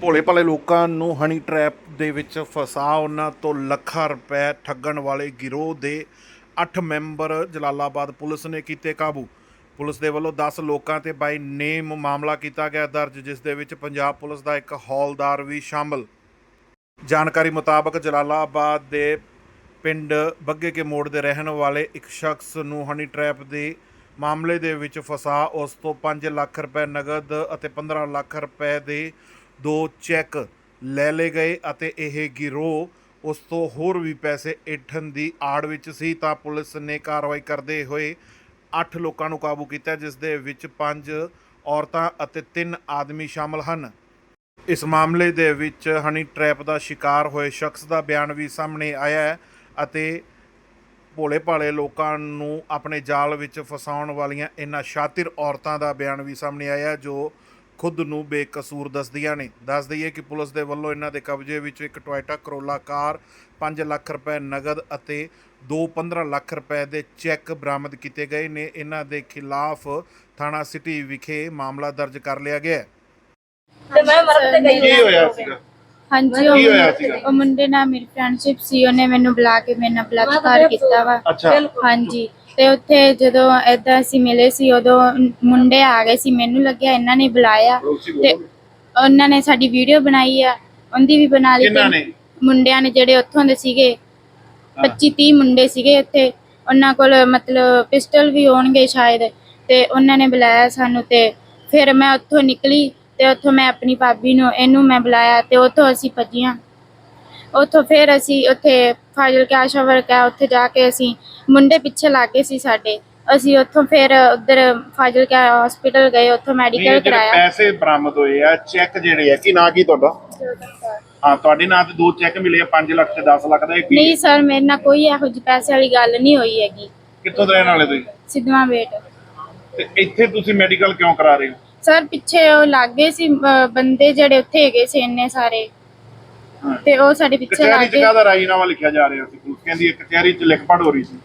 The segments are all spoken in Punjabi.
ਭੋਲੇ ਭਾਲੇ ਲੋਕਾਂ ਨੂੰ ਹਨੀ ਟ੍ਰੈਪ ਦੇ ਵਿੱਚ ਫਸਾ ਉਹਨਾਂ ਤੋਂ ਲੱਖਾਂ ਰੁਪਏ ਠੱਗਣ ਵਾਲੇ ਗਿਰੋਹ ਦੇ 8 ਮੈਂਬਰ ਜਲਾਲਾਬਾਦ ਪੁਲਿਸ ਨੇ ਕੀਤੇ ਕਾਬੂ। ਪੁਲਿਸ ਦੇ ਵੱਲੋਂ 10 ਲੋਕਾਂ ਤੇ ਬਾਈ ਨੇਮ ਮਾਮਲਾ ਕੀਤਾ ਗਿਆ ਦਰਜ, ਜਿਸ ਦੇ ਵਿੱਚ ਪੰਜਾਬ ਪੁਲਿਸ ਦਾ ਇੱਕ ਹੌਲਦਾਰ ਵੀ ਸ਼ਾਮਲ। ਜਾਣਕਾਰੀ ਮੁਤਾਬਕ ਜਲਾਲਾਬਾਦ ਦੇ ਪਿੰਡ ਬੱਗੇ ਕੇ ਮੋੜ ਦੇ ਰਹਿਣ ਵਾਲੇ ਇੱਕ ਸ਼ਖਸ ਨੂੰ ਹਨੀ ਟ੍ਰੈਪ ਦੇ ਮਾਮਲੇ ਦੇ ਵਿੱਚ ਫਸਾ। ਉਸ ਤੋਂ 5 ਲੱਖ ਰੁਪਏ ਨਗਦ ਅਤੇ 15 ਲੱਖ ਰੁਪਏ ਦੇ ਦੋ ਚੈੱਕ ਲੈ ਲਏ ਗਏ ਅਤੇ ਇਹ ਗਿਰੋਹ ਉਸ ਤੋਂ ਹੋਰ ਵੀ ਪੈਸੇ ਏਠਣ ਦੀ ਆੜ ਵਿੱਚ ਸੀ। ਤਾਂ ਪੁਲਿਸ ਨੇ ਕਾਰਵਾਈ ਕਰਦੇ ਹੋਏ 8 ਲੋਕਾਂ ਨੂੰ ਕਾਬੂ ਕੀਤਾ, ਜਿਸ ਦੇ ਵਿੱਚ 5 ਔਰਤਾਂ ਅਤੇ 3 ਆਦਮੀ ਸ਼ਾਮਲ ਹਨ। ਇਸ ਮਾਮਲੇ ਦੇ ਵਿੱਚ ਹਨੀ ਟ੍ਰੈਪ ਦਾ ਸ਼ਿਕਾਰ ਹੋਏ ਸ਼ਖਸ ਦਾ ਬਿਆਨ ਵੀ ਸਾਹਮਣੇ ਆਇਆ ਹੈ ਅਤੇ ਭੋਲੇ ਭਾਲੇ ਲੋਕਾਂ ਨੂੰ ਆਪਣੇ ਜਾਲ ਵਿੱਚ ਫਸਾਉਣ ਵਾਲੀਆਂ ਇਹਨਾਂ ਸ਼ਾਤਿਰ ਔਰਤਾਂ ਦਾ ਬਿਆਨ ਵੀ ਸਾਹਮਣੇ ਆਇਆ ਜੋ ਖੁਦ ਨੂੰ ਬੇਕਸੂਰ ਦੱਸਦੀਆਂ ਨੇ। ਦੱਸ ਦਈਏ ਕਿ ਪੁਲਿਸ ਦੇ ਵੱਲੋਂ ਇਹਨਾਂ ਦੇ ਕਬਜ਼ੇ ਵਿੱਚ ਇੱਕ ਟੋਇਟਾ ਕਰੋਲਾ ਕਾਰ 5 ਲੱਖ ਰੁਪਏ ਨਗਦ ਅਤੇ 2-15 ਲੱਖ ਰੁਪਏ ਦੇ ਚੈੱਕ ਬਰਾਮਦ ਕੀਤੇ ਗਏ ਨੇ। ਇਹਨਾਂ ਦੇ ਖਿਲਾਫ ਥਾਣਾ ਸਿਟੀ ਵਿਖੇ ਮਾਮਲਾ ਦਰਜ ਕਰ ਲਿਆ ਗਿਆ ਹੈ। ਤੇ ਮੈਂ ਮਰਨ ਤੇ ਗਈ ਕੀ ਹੋਇਆ ਸੀਗਾ? ਹਾਂਜੀ ਕੀ ਹੋਇਆ ਸੀਗਾ? ਉਹ ਮੁੰਡੇ ਨਾਲ ਮੇਰੀ ਫਰੈਂਡਸ਼ਿਪ ਸੀ। ਉਹਨੇ ਮੈਨੂੰ ਬੁਲਾ ਕੇ ਮੇਰੇ ਨਾਲ ਬਲਾਤਕਾਰ ਕੀਤਾ ਵਾ। ਅੱਛਾ। ਹਾਂਜੀ। ਤੇ ਉੱਥੇ ਜਦੋਂ ਏਦਾਂ ਅਸੀਂ ਮਿਲੇ ਸੀ ਉਦੋਂ ਮੁੰਡੇ ਆ ਗਏ ਸੀ ਮੈਨੂੰ ਲੱਗਿਆ ਇਹਨਾਂ ਨੇ ਬੁਲਾਇਆ ਤੇ ਉਹਨਾਂ ਨੇ ਸਾਡੀ ਵੀਡੀਓ ਬਣਾਈ ਆ ਉਹਦੀ ਵੀ ਬਣਾ ਲਈ ਕਿਹਨਾਂ ਤੇ ਨੇ? ਮੁੰਡਿਆਂ ਨੇ ਜਿਹੜੇ ਉੱਥੋਂ ਦੇ ਸੀਗੇ 25 30 ਮੁੰਡੇ ਸੀਗੇ ਉੱਥੇ ਉਹਨਾਂ ਕੋਲ ਮਤਲਬ ਪਿਸਟਲ ਵੀ ਹੋਣਗੇ ਸ਼ਾਇਦ ਤੇ ਉਹਨਾਂ ਨੇ ਬੁਲਾਇਆ ਸਾਨੂੰ ਤੇ ਫਿਰ ਮੈਂ ਉੱਥੋਂ ਨਿਕਲੀ ਤੇ ਉੱਥੋਂ ਮੈਂ ਆਪਣੀ ਭਾਬੀ ਨੂੰ ਇਹਨੂੰ ਮੈਂ ਬੁਲਾਇਆ ਤੇ ਉੱਥੋਂ ਅਸੀਂ ਭੱਜੀਆਂ। ਉੱਥੋਂ ਫਿਰ ਅਸੀਂ ਉੱਥੇ ਫਾਜ਼ਿਲ ਕੇ ਆਸ਼ਾ ਵਰਕ ਹੈ ਉੱਥੇ ਜਾ ਕੇ ਅਸੀਂ ਮੁੰਡੇ ਪਿੱਛੇ ਲੱਗੇ ਸੀ ਸਾਡੇ। ਅਸੀਂ ਉੱਥੋਂ ਫਿਰ ਉਧਰ ਫਾਜ਼ਿਲ ਕੇ ਹਸਪੀਟਲ ਗਏ ਉੱਥੋਂ ਮੈਡੀਕਲ ਕਰਾਇਆ। ਪੈਸੇ ਬਰਾਮਦ ਹੋਏ ਆ ਚੈੱਕ ਜਿਹੜੇ ਆ ਕੀ ਨਾਂ ਕੀ ਤੁਹਾਡਾ? ਹਾਂ ਤੁਹਾਡੇ ਨਾਂ ਤੇ ਦੋ ਚੈੱਕ ਮਿਲੇ ਆ 5 ਲੱਖ ਤੇ 10 ਲੱਖ ਦਾ ਇਹ ਕੀ ਨਹੀਂ ਸਰ ਮੇਰੇ ਨਾਲ ਕੋਈ ਇਹੋ ਜਿਹੀ ਪੈਸੇ ਵਾਲੀ ਗੱਲ ਨਹੀਂ ਹੋਈ ਹੈਗੀ। ਕਿੱਥੋਂ ਦੇ ਰਹਿਣ ਵਾਲੇ ਤੁਸੀਂ? ਸਿੱਧਵਾਂ ਵੇਟ ਤੇ ਇੱਥੇ ਤੁਸੀਂ ਮੈਡੀਕਲ ਕਿਉਂ ਕਰਾ ਰਹੇ ਹੋ? ਸਰ ਪਿੱਛੇ ਉਹ ਲੱਗੇ ਸੀ ਅਹ, ਬੰਦੇ ਜਿਹੜੇ ਉੱਥੇ ਹੈਗੇ ਸੀ ਇੰਨੇ ਸਾਰੇ। ਤੇ ਉਹ ਸਾਡੇ ਪਿੱਛੇ ਕਚਹਿਰੀ ਚ ਲੱਗੇ ਕਾਹਦਾ ਰਾਜੀਨਾਮਾ ਲਿਖਿਆ ਜਾ ਰਿਹਾ ਸੀ? ਪੁਲਿਸ ਕਹਿੰਦੀ ਹੈ ਕਚਹਿਰੀ ਚ ਲਿਖ ਪੜ ਹੋ ਰਹੀ ਸੀ।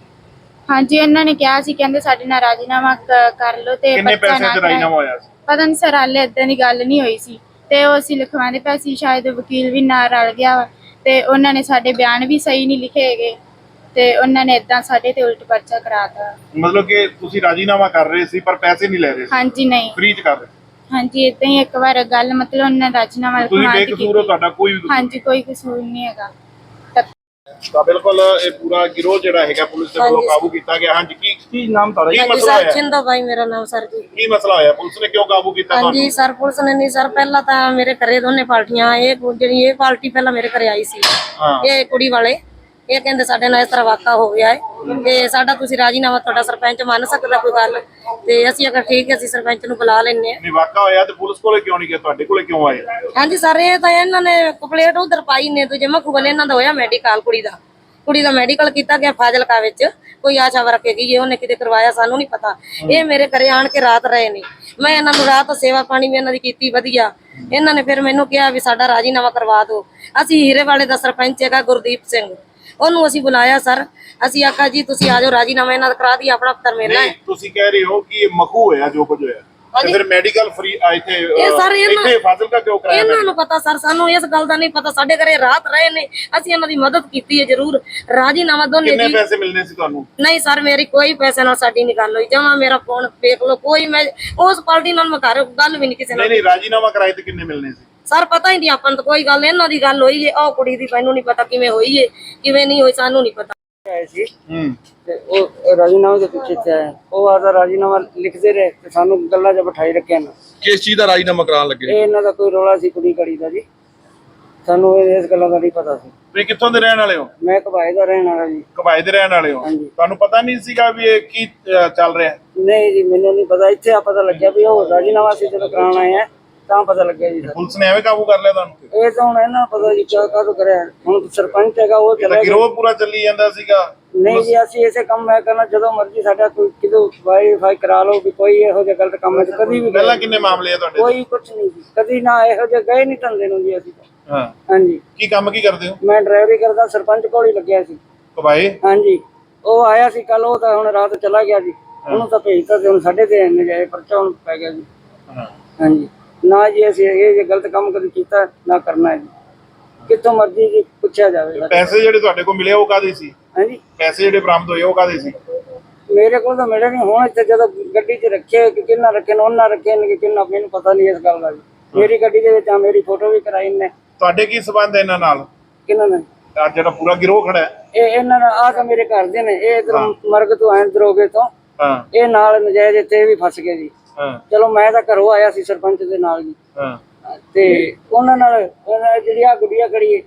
ਹਾਂਜੀ ਇਹਨਾਂ ਨੇ ਕਿਹਾ ਸੀ ਕਹਿੰਦੇ ਸਾਡੇ ਨਾਲ ਰਾਜੀਨਾਮਾ ਕ- ਕਰ ਲਓ ਤੇ ਕਿੰਨੇ ਬੱਚਾ ਪੈਸੇ ਨਾ ਕਰਾਏ। ਰਾਜੀਨਾਮਾ ਹੋਇਆ ਸੀ? ਪਤਾ ਨਹੀਂ ਸਰ ਹਾਲੇ ਇਦਾਂ ਦੀ ਗੱਲ ਨਹੀਂ ਹੋਈ ਸੀ। ਤੇ ਉਹ ਅਸੀਂ ਲਿਖਵਾਉਂਦੇ ਪਏ ਸੀ ਸ਼ਾਇਦ ਵਕੀਲ ਵੀ ਨਾਲ ਰਲ ਗਿਆ ਵਾ। ਤੇ ਉਹਨਾਂ ਨੇ ਸਾਡੇ ਬਿਆਨ ਵੀ ਸਹੀ ਨਹੀਂ ਲਿਖੇ ਹੈਗੇ। ਤੇ ਉਹਨਾਂ ਨੇ ਇਦਾਂ ਸਾਡੇ ਤੇ ਉਲਟ ਪਰਚਾ ਕਰਾਤਾ। ਮਤਲਬ ਕਿ ਤੁਸੀਂ ਰਾਜੀਨਾਮਾ ਕਰ ਰਹੇ ਸੀ ਪਰ ਪੈਸੇ ਨਹੀਂ ਲੈ ਰਹੇ ਸੀ। ਹਾਂਜੀ ਨਹੀਂ। ਫ੍ਰੀ ਚ ਕਰ ਰਹੇ ਹਾਂਜੀ ਇਦਾਂ ਹੀ ਇੱਕ ਵਾਰ ਗੱਲ ਮਤਲਬ ਉਹਨਾਂ ਨੇ ਰਾਜੀਨਾਮਾ ਤੁਸੀਂ ਲਿਖਵਾ ਕੇ ਬੇਕਸੂਰ ਹੋ ਤੁਹਾਡਾ ਕੋਈ ਵੀ ਕਸੂਰ ਹਾਂਜੀ ਕੋਈ ਕਸੂਰ ਨਹੀਂ ਹੈਗਾ। ਤਾਂ ਤਾਂ ਬਿਲਕੁਲ ਇਹ ਪੂਰਾ ਗਿਰੋਹ ਜਿਹੜਾ ਹੈਗਾ ਪੁਲਿਸ ਦੇ ਵੱਲੋਂ ਕਾਬੂ ਕੀਤਾ ਗਿਆ। ਹਾਂਜੀ ਕੀ ਕੀ ਨਾਮ ਤੁਹਾਡਾ ਕੀ ਹਾਂਜੀ ਮਸਲਾ ਸਰ ਹੋਇਆ? ਚਿੰਦਾ ਭਾਈ ਮੇਰਾ ਨਾਮ ਸਰ ਜੀ। ਕੀ ਮਸਲਾ ਹੋਇਆ? ਪੁਲਿਸ ਨੇ ਕਿਉਂ ਕਾਬੂ ਕੀਤਾ ਤੁਹਾਨੂੰ? ਹਾਂਜੀ ਸਰ ਪੁਲਿਸ ਨੇ ਨਹੀਂ ਸਰ ਪਹਿਲਾਂ ਤਾਂ ਮੇਰੇ ਘਰੇ ਦੋਨੇ ਪਾਰਟੀਆਂ ਇਹ ਜਿਹੜੀ ਇਹ ਪਾਰਟੀ ਪਹਿਲਾਂ ਮੇਰੇ ਘਰੇ ਆਈ ਸੀ। ਹਾਂ। ਇਹ ਕੁੜੀ ਵਾਲੇ। ਇਹ ਕਹਿੰਦੇ ਸਾਡੇ ਨਾਲ ਇਸ ਤਰ੍ਹਾਂ ਵਾਕਾ ਹੋ ਗਿਆ ਹੈ ਤੇ ਸਾਡਾ ਤੁਸੀਂ ਰਾਜੀਨਾਮਾ ਤੁਹਾਡਾ ਸਰਪੰਚ ਮੰਨ ਸਕਦਾ ਕੋਈ ਗੱਲ ਤੇ ਅਸੀਂ ਅਗਰ ਠੀਕ ਹੈ ਅਸੀਂ ਸਰਪੰਚ ਨੂੰ ਬੁਲਾ ਲੈਣੇ ਨਹੀਂ ਵਾਕਾ ਹੋਇਆ ਤੇ ਪੁਲਿਸ ਕੋਲੇ ਕਿਉਂ ਨਹੀਂ ਗਿਆ? ਤੁਹਾਡੇ ਕੋਲੇ ਕਿਉਂ ਆਏ? ਹਾਂਜੀ ਸਰ ਇਹ ਤਾਂ ਇਹਨਾਂ ਨੇ ਕੰਪਲੇਂਟ ਉਧਰ ਪਾਈ ਨੇ ਦੂਜੇ ਮਖੂਬਲ ਇਹਨਾਂ ਦਾ ਹੋਇਆ ਮੈਡੀਕਲ ਕੁੜੀ ਦਾ। ਕੁੜੀ ਦਾ ਮੈਡੀਕਲ ਕੀਤਾ ਗਿਆ ਫਾਜ਼ਿਲਕਾ ਵਿੱਚ ਕੋਈ ਆਸ਼ਾ ਵਰਕ ਹੈ ਉਹਨੇ ਕਿਤੇ ਕਰਵਾਇਆ ਸਾਨੂੰ ਨਹੀਂ ਪਤਾ। ਇਹ ਮੇਰੇ ਘਰੇ ਆਣ ਕੇ ਰਾਤ ਰਹੇ ਨੇ। ਮੈਂ ਇਹਨਾਂ ਨੂੰ ਰਾਤ ਸੇਵਾ ਪਾਣੀ ਵੀ ਇਹਨਾਂ ਦੀ ਕੀਤੀ ਵਧੀਆ। ਇਹਨਾਂ ਨੇ ਫਿਰ ਮੈਨੂੰ ਕਿਹਾ ਵੀ ਸਾਡਾ ਰਾਜੀਨਾਮਾ ਕਰਵਾ ਦਿਓ। ਅਸੀਂ ਹੀਰੇ ਵਾਲੇ ਦਾ ਸਰਪੰਚ ਹੈਗਾ ਗੁਰਦੀਪ ਸਿੰਘ। ਉਹਨੂੰ ਅਸੀਂ ਬੁਲਾਇਆ ਸਰ। ਅਸੀਂ ਆਖਿਆ ਜੀ ਤੁਸੀਂ ਆ ਜਾਓ ਰਾਜੀਨਾਮਾ ਇਹਨਾਂ ਦਾ ਕਰਾ ਦਈਏ ਆਪਣਾ ਪੱਤਰ ਹੈ ਨਹੀਂ ਤੁਸੀਂ ਕਹਿ ਰਹੇ ਹੋ ਕਿ ਇਹ ਮਖੂ ਹੋਇਆ ਜੋ ਕੁਝ ਹੋਇਆ। ਤੇ ਫਿਰ ਮੈਡੀਕਲ ਫ੍ਰੀ ਆ ਇੱਥੇ ਇਹ ਸਰ ਇਹਨਾਂ- ਇੱਥੇ ਫਾਜ਼ਿਲਕਾ ਕਿਉਂ ਕਰਾਇਆ ਇਹਨਾਂ ਨੂੰ ਪਤਾ ਸਰ ਸਾਨੂੰ ਇਸ ਗੱਲ ਦਾ ਨਹੀਂ ਪਤਾ। ਸਾਡੇ ਘਰੇ ਰਾਤ ਰਹੇ ਨੇ। ਅਸੀਂ ਇਹਨਾਂ ਦੀ ਮਦਦ ਕੀਤੀ ਹੈ ਜ਼ਰੂਰ। ਰਾਜੀਨਾਮਾ ਦੋਨੇ ਕਿੰਨੇ ਜੀ ਪੈਸੇ ਮਿਲਨੇ ਸੀ ਤੁਹਾਨੂੰ? ਨਹੀਂ ਸਰ ਮੇਰੀ ਕੋਈ ਪੈਸੇ ਨਾਲ ਸਾਡੀ ਨਹੀਂ ਗੱਲ ਹੋਈ। ਜਮਾ ਮੇਰਾ ਫੋਨ ਵੇਖ ਲਓ ਕੋਈ ਮੈਂ ਉਸ ਪਾਰਟੀ ਨਾਲ ਮੈਂ ਘਰ ਗੱਲ ਵੀ ਨਹੀਂ ਕਿਸੇ ਨਾਲ ਨਹੀਂ ਨਹੀਂ ਰਾਜੀਨਾਮਾ ਕਰਾਏ ਤੇ ਕਿੰਨੇ ਮਿਲਨੇ ਸੀ? ਸਰ ਪਤਾ ਹੀ ਨਹੀਂ ਆਪਾਂ ਨੂੰ ਤਾਂ ਕੋਈ ਗੱਲ ਇਹਨਾਂ ਦੀ ਗੱਲ ਹੋਈ ਏ ਉਹ ਕੁੜੀ ਦੀ ਮੈਨੂੰ ਨਹੀਂ ਪਤਾ ਕਿਵੇਂ ਹੋਈ ਏ ਕਿਵੇਂ ਨਹੀਂ ਹੋਈ ਸਾਨੂੰ ਨਹੀਂ ਪਤਾ। ਆਏ ਸੀ। ਹੂੰ। ਤੇ ਉਹ ਰਾਜੀਨਾਮੇ ਦੇ ਪਿੱਛੇ ਤੇ ਆਏ ਉਹ ਆਦਾ ਰਾਜੀਨਾਮਾ ਲਿਖਦੇ ਰਹੇ ਤੇ ਸਾਨੂੰ ਗੱਲਾਂ 'ਚ ਬਿਠਾਈ ਰੱਖਿਆ ਨਾ। ਕਿਸ ਚੀਜ਼ ਦਾ ਰਾਜੀਨਾਮਾ ਕਰਾਉਣ ਲੱਗੇ? ਇਹ ਇਹਨਾਂ ਦਾ ਕੋਈ ਰੌਲਾ ਸੀ ਕੁੜੀ ਕੜੀ ਦਾ ਜੀ। ਸਾਨੂੰ ਇਹ- ਇਸ ਗੱਲਾਂ ਦਾ ਨਹੀਂ ਪਤਾ ਸੀ। ਤੁਸੀਂ ਕਿੱਥੋਂ ਦੇ ਰਹਿਣ ਵਾਲੇ ਹੋ? ਮੈਂ ਕਬਾਏ ਦਾ ਰਹਿਣ ਵਾਲਾ ਜੀ। ਕਬਾਏ ਦੇ ਰਹਿਣ ਵਾਲੇ ਹੋ? ਹਾਂਜੀ। ਤੁਹਾਨੂੰ ਪਤਾ ਨਹੀਂ ਸੀਗਾ ਵੀ ਇਹ ਕੀ ਚੱਲ ਰਿਹਾ? ਹੈ? ਨਹੀਂ ਜੀ ਮੈਨੂੰ ਨਹੀਂ ਪਤਾ। ਇੱਥੇ ਆ ਪਤਾ ਲੱਗਿਆ ਵੀ ਉਹ ਰਾਜੀਨਾਮਾ ਸੀ ਜਦੋਂ ਕਰਾਉਣ ਆਏ ਆ। ਤਾਂ ਪਤਾ ਲੱਗਿਆ ਜੀ ਸਰ ਪੁਲਿਸ ਨੇ ਐਵੇਂ ਕਾਬੂ ਕਰ ਲਿਆ ਤੁਹਾਨੂੰ? ਇਹ ਤਾਂ ਹੁਣ ਇਹਨਾਂ ਨੂੰ ਪਤਾ ਜੀ ਕਿਆ ਕਾਹਦੋਂ ਕਰਿਆ। ਹੁਣ ਸਰਪੰਚ ਹੈਗਾ ਉਹ ਇਹ ਤਾਂ ਗਿਆ। ਗਿਰੋਹ ਪੂਰਾ ਚੱਲੀ ਜਾਂਦਾ ਸੀਗਾ। ਨਹੀਂ ਜੀ ਅਸੀਂ ਇਸੇ ਕੰਮ ਮੈਂ ਕਰਨਾ ਜਦੋਂ ਮਰਜ਼ੀ ਸਾਡਾ ਕੋਈ ਕਿਦੋਂ ਵਾਈਫਾਈ ਕਰਾ ਲਓ ਵੀ ਕੋਈ ਇਹੋ ਜਿਹਾ ਗਲਤ ਕੰਮ ਹੈ ਕਦੀ ਵੀ ਪਹਿਲਾਂ ਕਿੰਨੇ ਮਾਮਲੇ ਆ ਤੁਹਾਡੇ ਕੋਈ ਕੁਝ ਨਹੀਂ ਜੀ। ਕਦੀ ਨਾ ਇਹੋ ਜਿਹੇ ਗਏ ਨਹੀਂ ਧੰਦੇ ਨੂੰ ਜੀ ਅਸੀਂ ਤਾਂ। ਹਾਂ। ਹਾਂਜੀ। ਕੀ ਕੰਮ ਕੀ ਕਰਦੇ ਹੋ? ਮੈਂ ਡਰਾਈਵਰੀ ਕਰਦਾ ਸਰਪੰਚ ਕੋਲ ਹੀ ਲੱਗਿਆ ਸੀ। ਕਬਾਏ? ਹਾਂਜੀ। ਉਹ ਆਇਆ ਸੀ ਕੱਲ ਉਹ ਤਾਂ ਹੁਣ ਰਾਤ ਚਲਾ ਗਿਆ ਜੀ। ਉਹਨੂੰ ਤਾਂ ਭੇਜਤਾ ਤੇ ਹੁਣ ਸਾਡੇ ਤੇ ਨਜਾਇਜ਼ ਪਰਚਾ ਹੁਣ ਪੈ ਗਿਆ ਜੀ। ਹਾਂ। ਹਾਂਜੀ। ਨਾ ਜੀ ਅਸੀਂ ਇਹ ਜੇ ਗਲਤ ਕੰਮ ਕਦੇ ਕੀਤਾ ਨਾ ਕਰਨਾ ਹੈ ਜੀ। ਕਿੱਥੋਂ ਮਰਜ਼ੀ ਜੀ ਪੁੱਛਿਆ ਜਾਵੇ ਪੈਸੇ ਜਿਹੜੇ ਤੁਹਾਡੇ ਕੋਲ ਮਿਲੇ ਉਹ ਕਾਦੇ ਸੀ? ਹਾਂਜੀ। ਪੈਸੇ ਜਿਹੜੇ ਬਰਾਮਦ ਹੋਏ ਉਹ ਕਾਦੇ ਸੀ? ਮੇਰੇ ਕੋਲ ਤਾਂ ਮਿਲੇ ਨਹੀਂ ਹੁਣ ਇੱਥੇ ਜਦੋਂ ਗੱਡੀ 'ਚ ਰੱਖੇ ਕਿ ਕਿੰਨਾ ਰੱਖੇ ਨੇ ਉਹਨਾਂ ਰੱਖੇ ਨੇ ਕਿ ਕਿੰਨਾ ਮੈਨੂੰ ਪਤਾ ਨਹੀਂ ਇਸ ਗੱਲ ਦਾ ਜੀ। ਮੇਰੀ ਗੱਡੀ ਦੇ ਵਿੱਚ ਆ ਮੇਰੀ ਫੋਟੋ ਵੀ ਕਰਾਈ ਨੇ ਤੁਹਾਡੇ ਕੀ ਸਬੰਧ ਹੈ ਇਹਨਾਂ ਨਾਲ? ਕਿੰਨਾ ਨੇ ਆਹ ਜਿਹੜਾ ਪੂਰਾ ਗਿਰੋਹ ਖੜਾ ਹੈ। ਇਹ ਇਹਨਾਂ ਨਾਲ ਆ ਤਾਂ ਮੇਰੇ ਘਰ ਦੇ ਨੇ ਇਹ ਇਧਰ ਮਰਗ ਤੋਂ ਆਏ ਦਰੋਗੇ ਤੋਂ ਹਾਂ। ਇਹ ਨਾਲ ਨਜਾਇਜ਼ ਇੱਥੇ ਵੀ ਫਸ ਗਏ ਜੀ। ਚਲੋ ਮੈਂ ਤਾਂ ਘਰੋਂ ਆਇਆ ਸੀ ਸਰਪੰਚ ਦੇ ਨਾਲ ਜੀ। ਹਾਂ। ਤੇ ਉਹਨਾਂ ਨਾਲ ਦੀ ਜਿਹੜੀ ਆ ਗੁੱਡੀਆ ਹੈ,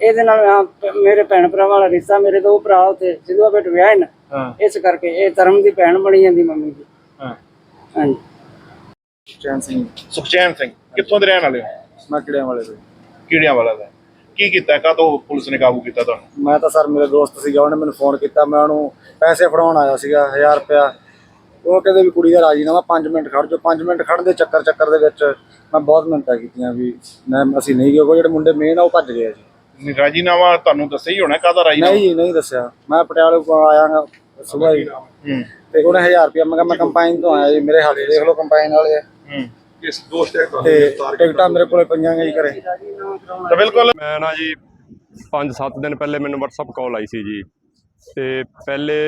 ਇਹਦੇ ਨਾਲ ਮੇਰੇ ਭੈਣ ਭਰਾਵਾਂ ਵਾਲਾ ਰਿਸ਼ਤਾ ਮੇਰੇ ਦੋ ਭਰਾ ਉੱਥੇ ਸਿੱਧੂਆ ਬੇਟ ਵਿਆਹ ਨੇ ਹਾਂ। ਇਸ ਕਰਕੇ ਇਹ ਧਰਮ ਦੀ ਭੈਣ ਬਣੀ ਜਾਂਦੀ ਮੰਮੀ ਜੀ। ਹਾਂ। ਹਾਂਜੀ। ਚੈਨ ਸਿੰਘ। ਸੁਖਚੈਨ ਸਿੰਘ ਕਿੱਥੋਂ ਦੇ ਰਹਿਣ ਵਾਲੇ ਹੋ? ਮੈਂ ਵਾਲੇ ਤੋਂ। ਕੀੜਿਆਂ ਵਾਲਾ ਦਾ? ਕੀ ਕੀਤਾ ਕਾਹਤੋਂ ਪੁਲਿਸ ਨੇ ਕਾਬੂ ਕੀਤਾ ਤੁਹਾਨੂੰ? ਮੈਂ ਤਾਂ ਸਰ ਮੇਰੇ ਦੋਸਤ ਸੀਗਾ ਉਹਨੇ ਮੈਨੂੰ ਫੋਨ ਕੀਤਾ ਮੈਂ ਉਹਨੂੰ ਪੈਸੇ ਫੜਾਉਣ ਆਇਆ ਸੀਗਾ 1000 ਰੁਪਇਆ। ਉਹ ਕਹਿੰਦੇ ਵੀ ਕੁੜੀ ਦਾ ਰਾਜੀਨਾਮਾ 5 ਮਿੰਟ ਖੜ ਜਾਓ। 5 ਮਿੰਟ ਖੜਨ ਦੇ ਚੱਕਰ ਚੱਕਰ ਦੇ ਵਿੱਚ ਮੈਂ ਬਹੁਤ ਮਿੰਟਾਂ ਕੀਤੀਆਂ ਵੀ ਮੈਂ ਅਸੀਂ ਨਹੀਂ ਗਏ ਉਹ ਜਿਹੜੇ ਮੁੰਡੇ ਮੇਨ ਆ ਉਹ ਭੱਜ ਗਏ ਜੀ। ਰਾਜੀਨਾਮਾ ਤੁਹਾਨੂੰ ਦੱਸਿਆ ਹੀ ਹੋਣਾ ਕਾਹਦਾ ਰਾਜੀਨਾਮਾ? ਨਹੀਂ ਜੀ ਨਹੀਂ ਦੱਸਿਆ। ਮੈਂ ਪਟਿਆਲੇ ਤੋਂ ਆਇਆ ਸਵੇਰ ਹੀ। ਹੂੰ। ਤੇ ਉਹਨੇ 1000 ਰੁਪਇਆ ਮੈਂ ਕਿਹਾ ਮੈਂ ਕੰਪਾਈਨ ਤੋਂ ਆਇਆ ਜੀ ਮੇਰੇ ਹਾਲੇ ਦੇਖ ਲਓ ਕੰਪਾਈਨ ਵਾਲੇ ਹੂੰ। ਇਸ ਦੋਸਤ ਹੈ ਤੇ ਟਿਕਟਾਂ ਮੇਰੇ ਕੋਲੇ ਪਈਆਂ ਗਈ ਘਰੇ। ਤਾਂ ਬਿਲਕੁਲ। ਮੈਂ ਨਾ ਜੀ 5-7 ਦਿਨ ਪਹਿਲੇ ਮੈਨੂੰ WhatsApp ਕਾਲ ਆਈ ਸੀ ਜੀ। ਤੇ ਪਹਿਲੇ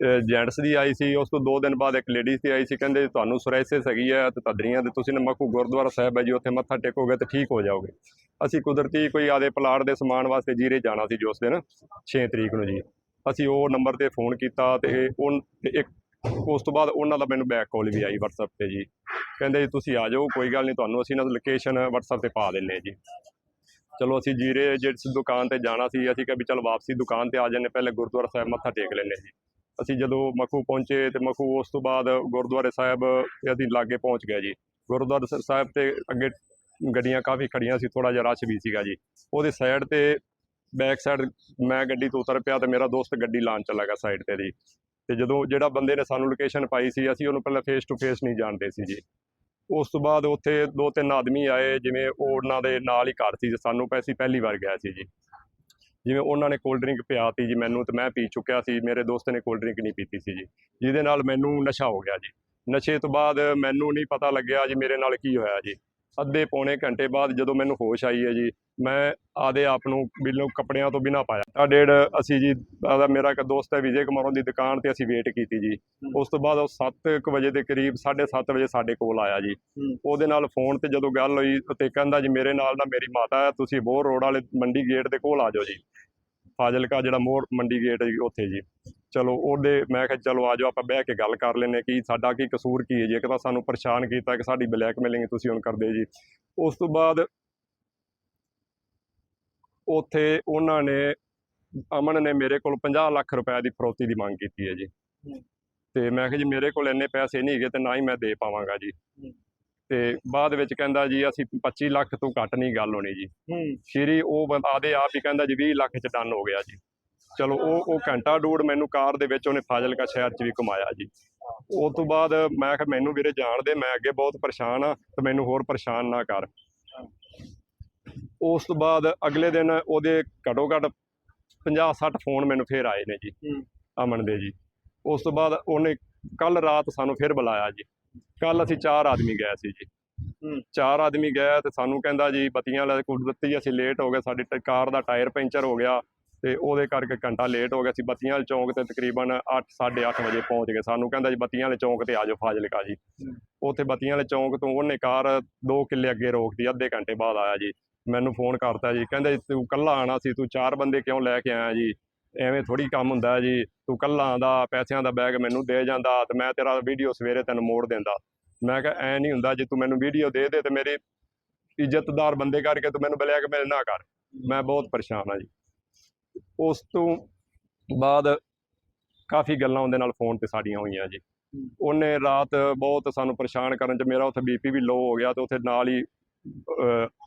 ਜੈਂਟਸ ਦੀ ਆਈ ਸੀ, ਉਸ ਤੋਂ 2 ਦਿਨ ਬਾਅਦ ਇੱਕ ਲੇਡੀਜ਼ ਦੀ ਆਈ ਸੀ, ਕਹਿੰਦੇ ਤੁਹਾਨੂੰ ਸੁਰੈਸਿਸ ਹੈਗੀ ਹੈ ਤੇ ਤਦਰੀਆਂ ਦੇ ਤੁਸੀਂ ਨਮਕੂ ਗੁਰਦੁਆਰਾ ਸਾਹਿਬ ਹੈ ਜੀ, ਉੱਥੇ ਮੱਥਾ ਟੇਕੋਗੇ ਤਾਂ ਠੀਕ ਹੋ ਜਾਓਗੇ। ਅਸੀਂ ਕੁਦਰਤੀ ਕੋਈ ਆਦੇ ਪਲਾਟ ਦੇ ਸਮਾਨ ਵਾਸਤੇ ਜੀਰੇ ਜਾਣਾ ਸੀ ਜੀ ਉਸ ਦਿਨ 6 ਤਰੀਕ ਨੂੰ ਜੀ। ਅਸੀਂ ਉਹ ਨੰਬਰ ਤੇ ਫੋਨ ਕੀਤਾ ਤੇ ਉਹ ਇੱਕ ਉਸ ਤੋਂ ਬਾਅਦ ਉਹਨਾਂ ਦਾ ਮੈਨੂੰ ਬੈਕ ਕਾਲ ਵੀ ਆਈ WhatsApp ਤੇ ਜੀ। ਕਹਿੰਦੇ ਜੀ, ਤੁਸੀਂ ਆ ਜਾਓ, ਕੋਈ ਗੱਲ ਨਹੀਂ, ਤੁਹਾਨੂੰ ਅਸੀਂ ਨਾ ਲੋਕੇਸ਼ਨ WhatsApp ਤੇ ਪਾ ਦਿੰਨੇ ਹਾਂ ਜੀ। ਚਲੋ ਅਸੀਂ ਜੀਰੇ ਜਿਸ ਦੁਕਾਨ ਤੇ ਜਾਣਾ ਸੀ, ਅਸੀਂ ਕਿਹਾ ਵੀ ਚਲ ਵਾਪਸੀ ਦੁਕਾਨ ਤੇ ਆ ਜਾਂਦੇ, ਪਹਿਲੇ ਗੁਰਦੁਆਰਾ ਸਾਹਿਬ ਮੱਥਾ ਟੇਕ ਲੈਂਦੇ ਜੀ। ਅਸੀਂ ਜਦੋਂ ਮਖੂ ਪਹੁੰਚੇ ਤੇ ਮਖੂ ਉਸ ਤੋਂ ਬਾਅਦ ਗੁਰਦੁਆਰੇ ਸਾਹਿਬ ਤੇ ਅਸੀਂ ਲਾਗੇ ਪਹੁੰਚ ਗਏ ਜੀ। ਗੁਰਦੁਆਰਾ ਸਾਹਿਬ ਤੇ ਅੱਗੇ ਗੱਡੀਆਂ ਕਾਫੀ ਖੜੀਆਂ ਸੀ ਥੋੜਾ ਜਿਹਾ ਰਸ਼ ਵੀ ਸੀਗਾ ਜੀ। ਉਹਦੇ ਸਾਈਡ ਤੇ ਬੈਕ ਸਾਈਡ ਮੈਂ ਗੱਡੀ ਤੋਂ ਉਤਰ ਪਿਆ ਤੇ ਮੇਰਾ ਦੋਸਤ ਗੱਡੀ ਲਾਉਣ ਚਲਾ ਗਿਆ ਸਾਈਡ ਤੇ ਜੀ। ਤੇ ਜਦੋਂ ਜਿਹੜਾ ਬੰਦੇ ਨੇ ਸਾਨੂੰ ਲੋਕੇਸ਼ਨ ਪਾਈ ਸੀ, ਅਸੀਂ ਉਹਨੂੰ ਪਹਿਲਾਂ ਫੇਸ ਟੂ ਫੇਸ ਨਹੀਂ ਜਾਣਦੇ ਸੀ ਜੀ। ਉਸ ਤੋਂ ਬਾਅਦ ਉੱਥੇ ਦੋ ਤਿੰਨ ਆਦਮੀ ਆਏ, ਜਿਵੇਂ ਉਹ ਉਹਨਾਂ ਦੇ ਨਾਲ ਹੀ ਘਰ ਸੀ ਸਾਨੂੰ ਪੈਸੀ ਪਹਿਲੀ ਵਾਰ ਗਿਆ ਸੀ ਜੀ। ਜਿਵੇਂ ਉਹਨਾਂ ਨੇ ਕੋਲਡ ਡਰਿੰਕ ਪਿਆਤੀ ਜੀ ਮੈਨੂੰ ਤੇ ਮੈਂ ਪੀ ਚੁੱਕਿਆ ਸੀ, ਮੇਰੇ ਦੋਸਤ ਨੇ ਕੋਲਡ ਡਰਿੰਕ ਨਹੀਂ ਪੀਤੀ ਸੀ ਜੀ, ਜਿਹਦੇ ਨਾਲ ਮੈਨੂੰ ਨਸ਼ਾ ਹੋ ਗਿਆ ਜੀ। ਨਸ਼ੇ ਤੋਂ ਬਾਅਦ ਮੈਨੂੰ ਨਹੀਂ ਪਤਾ ਲੱਗਿਆ ਜੀ ਮੇਰੇ ਨਾਲ ਕੀ ਹੋਇਆ ਜੀ। ਅੱਧੇ ਪੌਣੇ ਘੰਟੇ ਬਾਅਦ ਜਦੋਂ ਮੈਨੂੰ ਹੋਸ਼ ਆਈ ਹੈ ਜੀ ਮੈਂ ਆਦੇ ਆਪ ਨੂੰ ਬਿਲੋ ਕੱਪੜਿਆਂ ਤੋਂ ਬਿਨਾ ਪਾਇਆ। ਆ ਡੇਢ ਅਸੀਂ ਜੀ ਆਦਾ ਮੇਰਾ ਇੱਕ ਦੋਸਤ ਹੈ ਵਿਜੇ ਕੁਮਾਰ ਦੀ ਦੁਕਾਨ ਤੇ ਅਸੀਂ ਵੇਟ ਕੀਤੀ ਜੀ। ਉਸ ਤੋਂ ਬਾਅਦ ਉਹ 7 ਵਜੇ ਦੇ ਕਰੀਬ 7:30 ਵਜੇ ਸਾਡੇ ਕੋਲ ਆਇਆ ਜੀ। ਉਹਦੇ ਨਾਲ ਫੋਨ ਤੇ ਜਦੋਂ ਗੱਲ ਹੋਈ ਤੇ ਕਹਿੰਦਾ ਜੀ ਮੇਰੇ ਨਾਲ ਨਾ ਮੇਰੀ ਮਾਤਾ ਹੈ ਤੁਸੀਂ ਬੋਰ ਰੋਡ ਵਾਲੇ ਮੰਡੀ ਗੇਟ ਦੇ ਕੋਲ ਆ ਜਾਓ ਜੀ। ਫਾਜ਼ਿਲਕਾ ਜਿਹੜਾ ਮੋਰ ਮੰਡੀ ਗੇਟ ਹੈ ਜੀ, ਉੱਥੇ ਜੀ। ਚਲੋ ਉਹਦੇ ਮੈਂ ਕਿਹਾ ਚਲੋ ਆ ਜਾਓ ਆਪਾਂ ਬਹਿ ਕੇ ਗੱਲ ਕਰ ਲੈਨੇ ਕੀ ਸਾਡਾ ਕੀ ਕਸੂਰ ਕੀ ਹੈ ਜੀ। ਇੱਕ ਤਾਂ ਸਾਨੂੰ ਪਰੇਸ਼ਾਨ ਕੀਤਾ ਕਿ ਸਾਡੀ ਬਲੈਕਮੇਲਿੰਗ ਤੁਸੀਂ ਹੁਣ ਕਰਦੇ ਜੀ। ਉਸ ਤੋਂ ਬਾਅਦ ਉੱਥੇ ਉਹਨਾਂ ਨੇ ਅਮਨ ਨੇ ਮੇਰੇ ਕੋਲ 50 ਲੱਖ ਰੁਪਏ ਦੀ ਫਰੋਤੀ ਦੀ ਮੰਗ ਕੀਤੀ ਹੈ ਜੀ। ਤੇ ਮੈਂ ਕਿਹਾ ਜੀ ਮੇਰੇ ਕੋਲ ਇੰਨੇ ਪੈਸੇ ਨਹੀਂ ਹੈਗੇ ਤੇ ਨਾ ਹੀ ਮੈਂ ਦੇ ਪਾਵਾਂਗਾ ਜੀ। ਤੇ ਬਾਅਦ ਵਿੱਚ ਕਹਿੰਦਾ ਜੀ ਅਸੀਂ 25 ਲੱਖ ਤੋਂ ਘੱਟ ਨਹੀਂ ਗੱਲ ਹੋਣੀ ਜੀ। ਹੂੰ। ਸ਼੍ਰੀ ਉਹ ਬੰਦਾ ਆਦੇ ਆਪ ਹੀ ਕਹਿੰਦਾ ਜੀ 20 ਲੱਖ ਚ ਡਨ ਹੋ ਗਿਆ ਜੀ। ਚਲੋ ਉਹ ਉਹ ਘੰਟਾ ਡੂੜ ਮੈਨੂੰ ਕਾਰ ਦੇ ਵਿੱਚ ਉਹਨੇ ਫਾਜ਼ਿਲਕਾ ਸ਼ਹਿਰ ਚ ਵੀ ਘੁਮਾਇਆ ਜੀ। ਉਸ ਤੋਂ ਬਾਅਦ ਮੈਂ ਕਿਹਾ ਮੈਨੂੰ ਵੀਰੇ ਜਾਣ ਦੇ ਮੈਂ ਅੱਗੇ ਬਹੁਤ ਪਰੇਸ਼ਾਨ ਆ ਤੇ ਮੈਨੂੰ ਹੋਰ ਪਰੇਸ਼ਾਨ ਨਾ ਕਰ। ਉਸ ਤੋਂ ਬਾਅਦ ਅਗਲੇ ਦਿਨ ਉਹਦੇ ਘੱਟੋ ਘੱਟ 50 60 ਫੋਨ ਮੈਨੂੰ ਫੇਰ ਆਏ ਨੇ ਜੀ। ਅਮਨ ਦੇ ਜੀ। ਉਸ ਤੋਂ ਬਾਅਦ ਉਹਨੇ ਕੱਲ ਰਾਤ ਸਾਨੂੰ ਫਿਰ ਬੁਲਾਇਆ ਜੀ। ਕੱਲ ਅਸੀਂ ਚਾਰ ਆਦਮੀ ਗਏ ਸੀ ਜੀ। ਚਾਰ ਆਦਮੀ ਗਏ ਤੇ ਸਾਨੂੰ ਕਹਿੰਦਾ ਜੀ ਬੱਤੀਆਂ ਲੈ ਕੁਦਰਤੀ ਅਸੀਂ ਲੇਟ ਹੋ ਗਏ ਸਾਡੀ ਕਾਰ ਦਾ ਟਾਇਰ ਪੈਂਚਰ ਹੋ ਗਿਆ। ਤੇ ਉਹਦੇ ਕਰਕੇ ਘੰਟਾ ਲੇਟ ਹੋ ਗਿਆ। ਸੀ ਬੱਤੀਆਂ ਵਾਲੇ ਚੌਂਕ ਤੇ ਤਕਰੀਬਨ 8 8:30 ਵਜੇ ਪਹੁੰਚ ਗਏ। ਸਾਨੂੰ ਕਹਿੰਦਾ ਜੀ ਬੱਤੀਆਂ ਵਾਲੇ ਚੌਂਕ ਤੇ ਆ ਜਾਓ ਫਾਜ਼ਿਲਕਾ ਜੀ। ਉੱਥੇ ਬੱਤੀਆਂ ਵਾਲੇ ਚੌਂਕ ਤੋਂ ਉਹਨੇ ਕਾਰ 2 ਕਿੱਲੇ ਅੱਗੇ ਰੋਕਦੀ ਅੱਧੇ ਘੰਟੇ ਬਾਅਦ ਆਇਆ ਜੀ। ਮੈਨੂੰ ਫੋਨ ਕਰਤਾ ਜੀ ਕਹਿੰਦਾ ਜੀ ਤੂੰ ਕੱਲਾ ਆਣਾ ਸੀ ਤੂੰ ਚਾਰ ਬੰਦੇ ਕਿਉਂ ਲੈ ਕੇ ਆਇਆ ਜੀ? ਐਵੇਂ ਥੋੜੀ ਕੰਮ ਹੁੰਦਾ ਜੀ। ਤੂੰ ਕੱਲਾ ਆਂਦਾ ਪੈਸਿਆਂ ਦਾ ਬੈਗ ਮੈਨੂੰ ਦੇ ਜਾਂਦਾ ਤੇ ਮੈਂ ਤੇਰਾ ਵੀਡੀਓ ਸਵੇਰੇ ਤੈਨੂੰ ਮੋੜ ਦਿੰਦਾ। ਮੈਂ ਕਿਹਾ ਐ ਨਹੀਂ ਹੁੰਦਾ ਜੇ ਤੂੰ ਮੈਨੂੰ ਵੀਡੀਓ ਦੇ ਦੇ ਤੇ ਮੇਰੇ ਇੱਜ਼ਤਦਾਰ ਬੰਦੇ ਕਰਕੇ ਤੂੰ ਮੈਨੂੰ ਬਲੈਕਮੇਲ ਨਾ ਕਰ। ਮੈਂ ਬਹੁਤ ਪਰੇਸ਼ਾਨ ਆ ਜੀ। ਉਸ ਤੋਂ ਬਾਅਦ ਕਾਫੀ ਗੱਲਾਂ ਉਹਦੇ ਨਾਲ ਫੋਨ ਤੇ ਸਾਡੀਆਂ ਹੋਈਆਂ ਜੀ। ਉਹਨੇ ਰਾਤ ਬਹੁਤ ਸਾਨੂੰ ਪਰੇਸ਼ਾਨ ਕਰਨ ਚ ਮੇਰਾ ਉੱਥੇ ਬੀਪੀ ਵੀ ਲੋ ਹੋ ਗਿਆ ਤੇ ਉੱਥੇ ਨਾਲ ਹੀ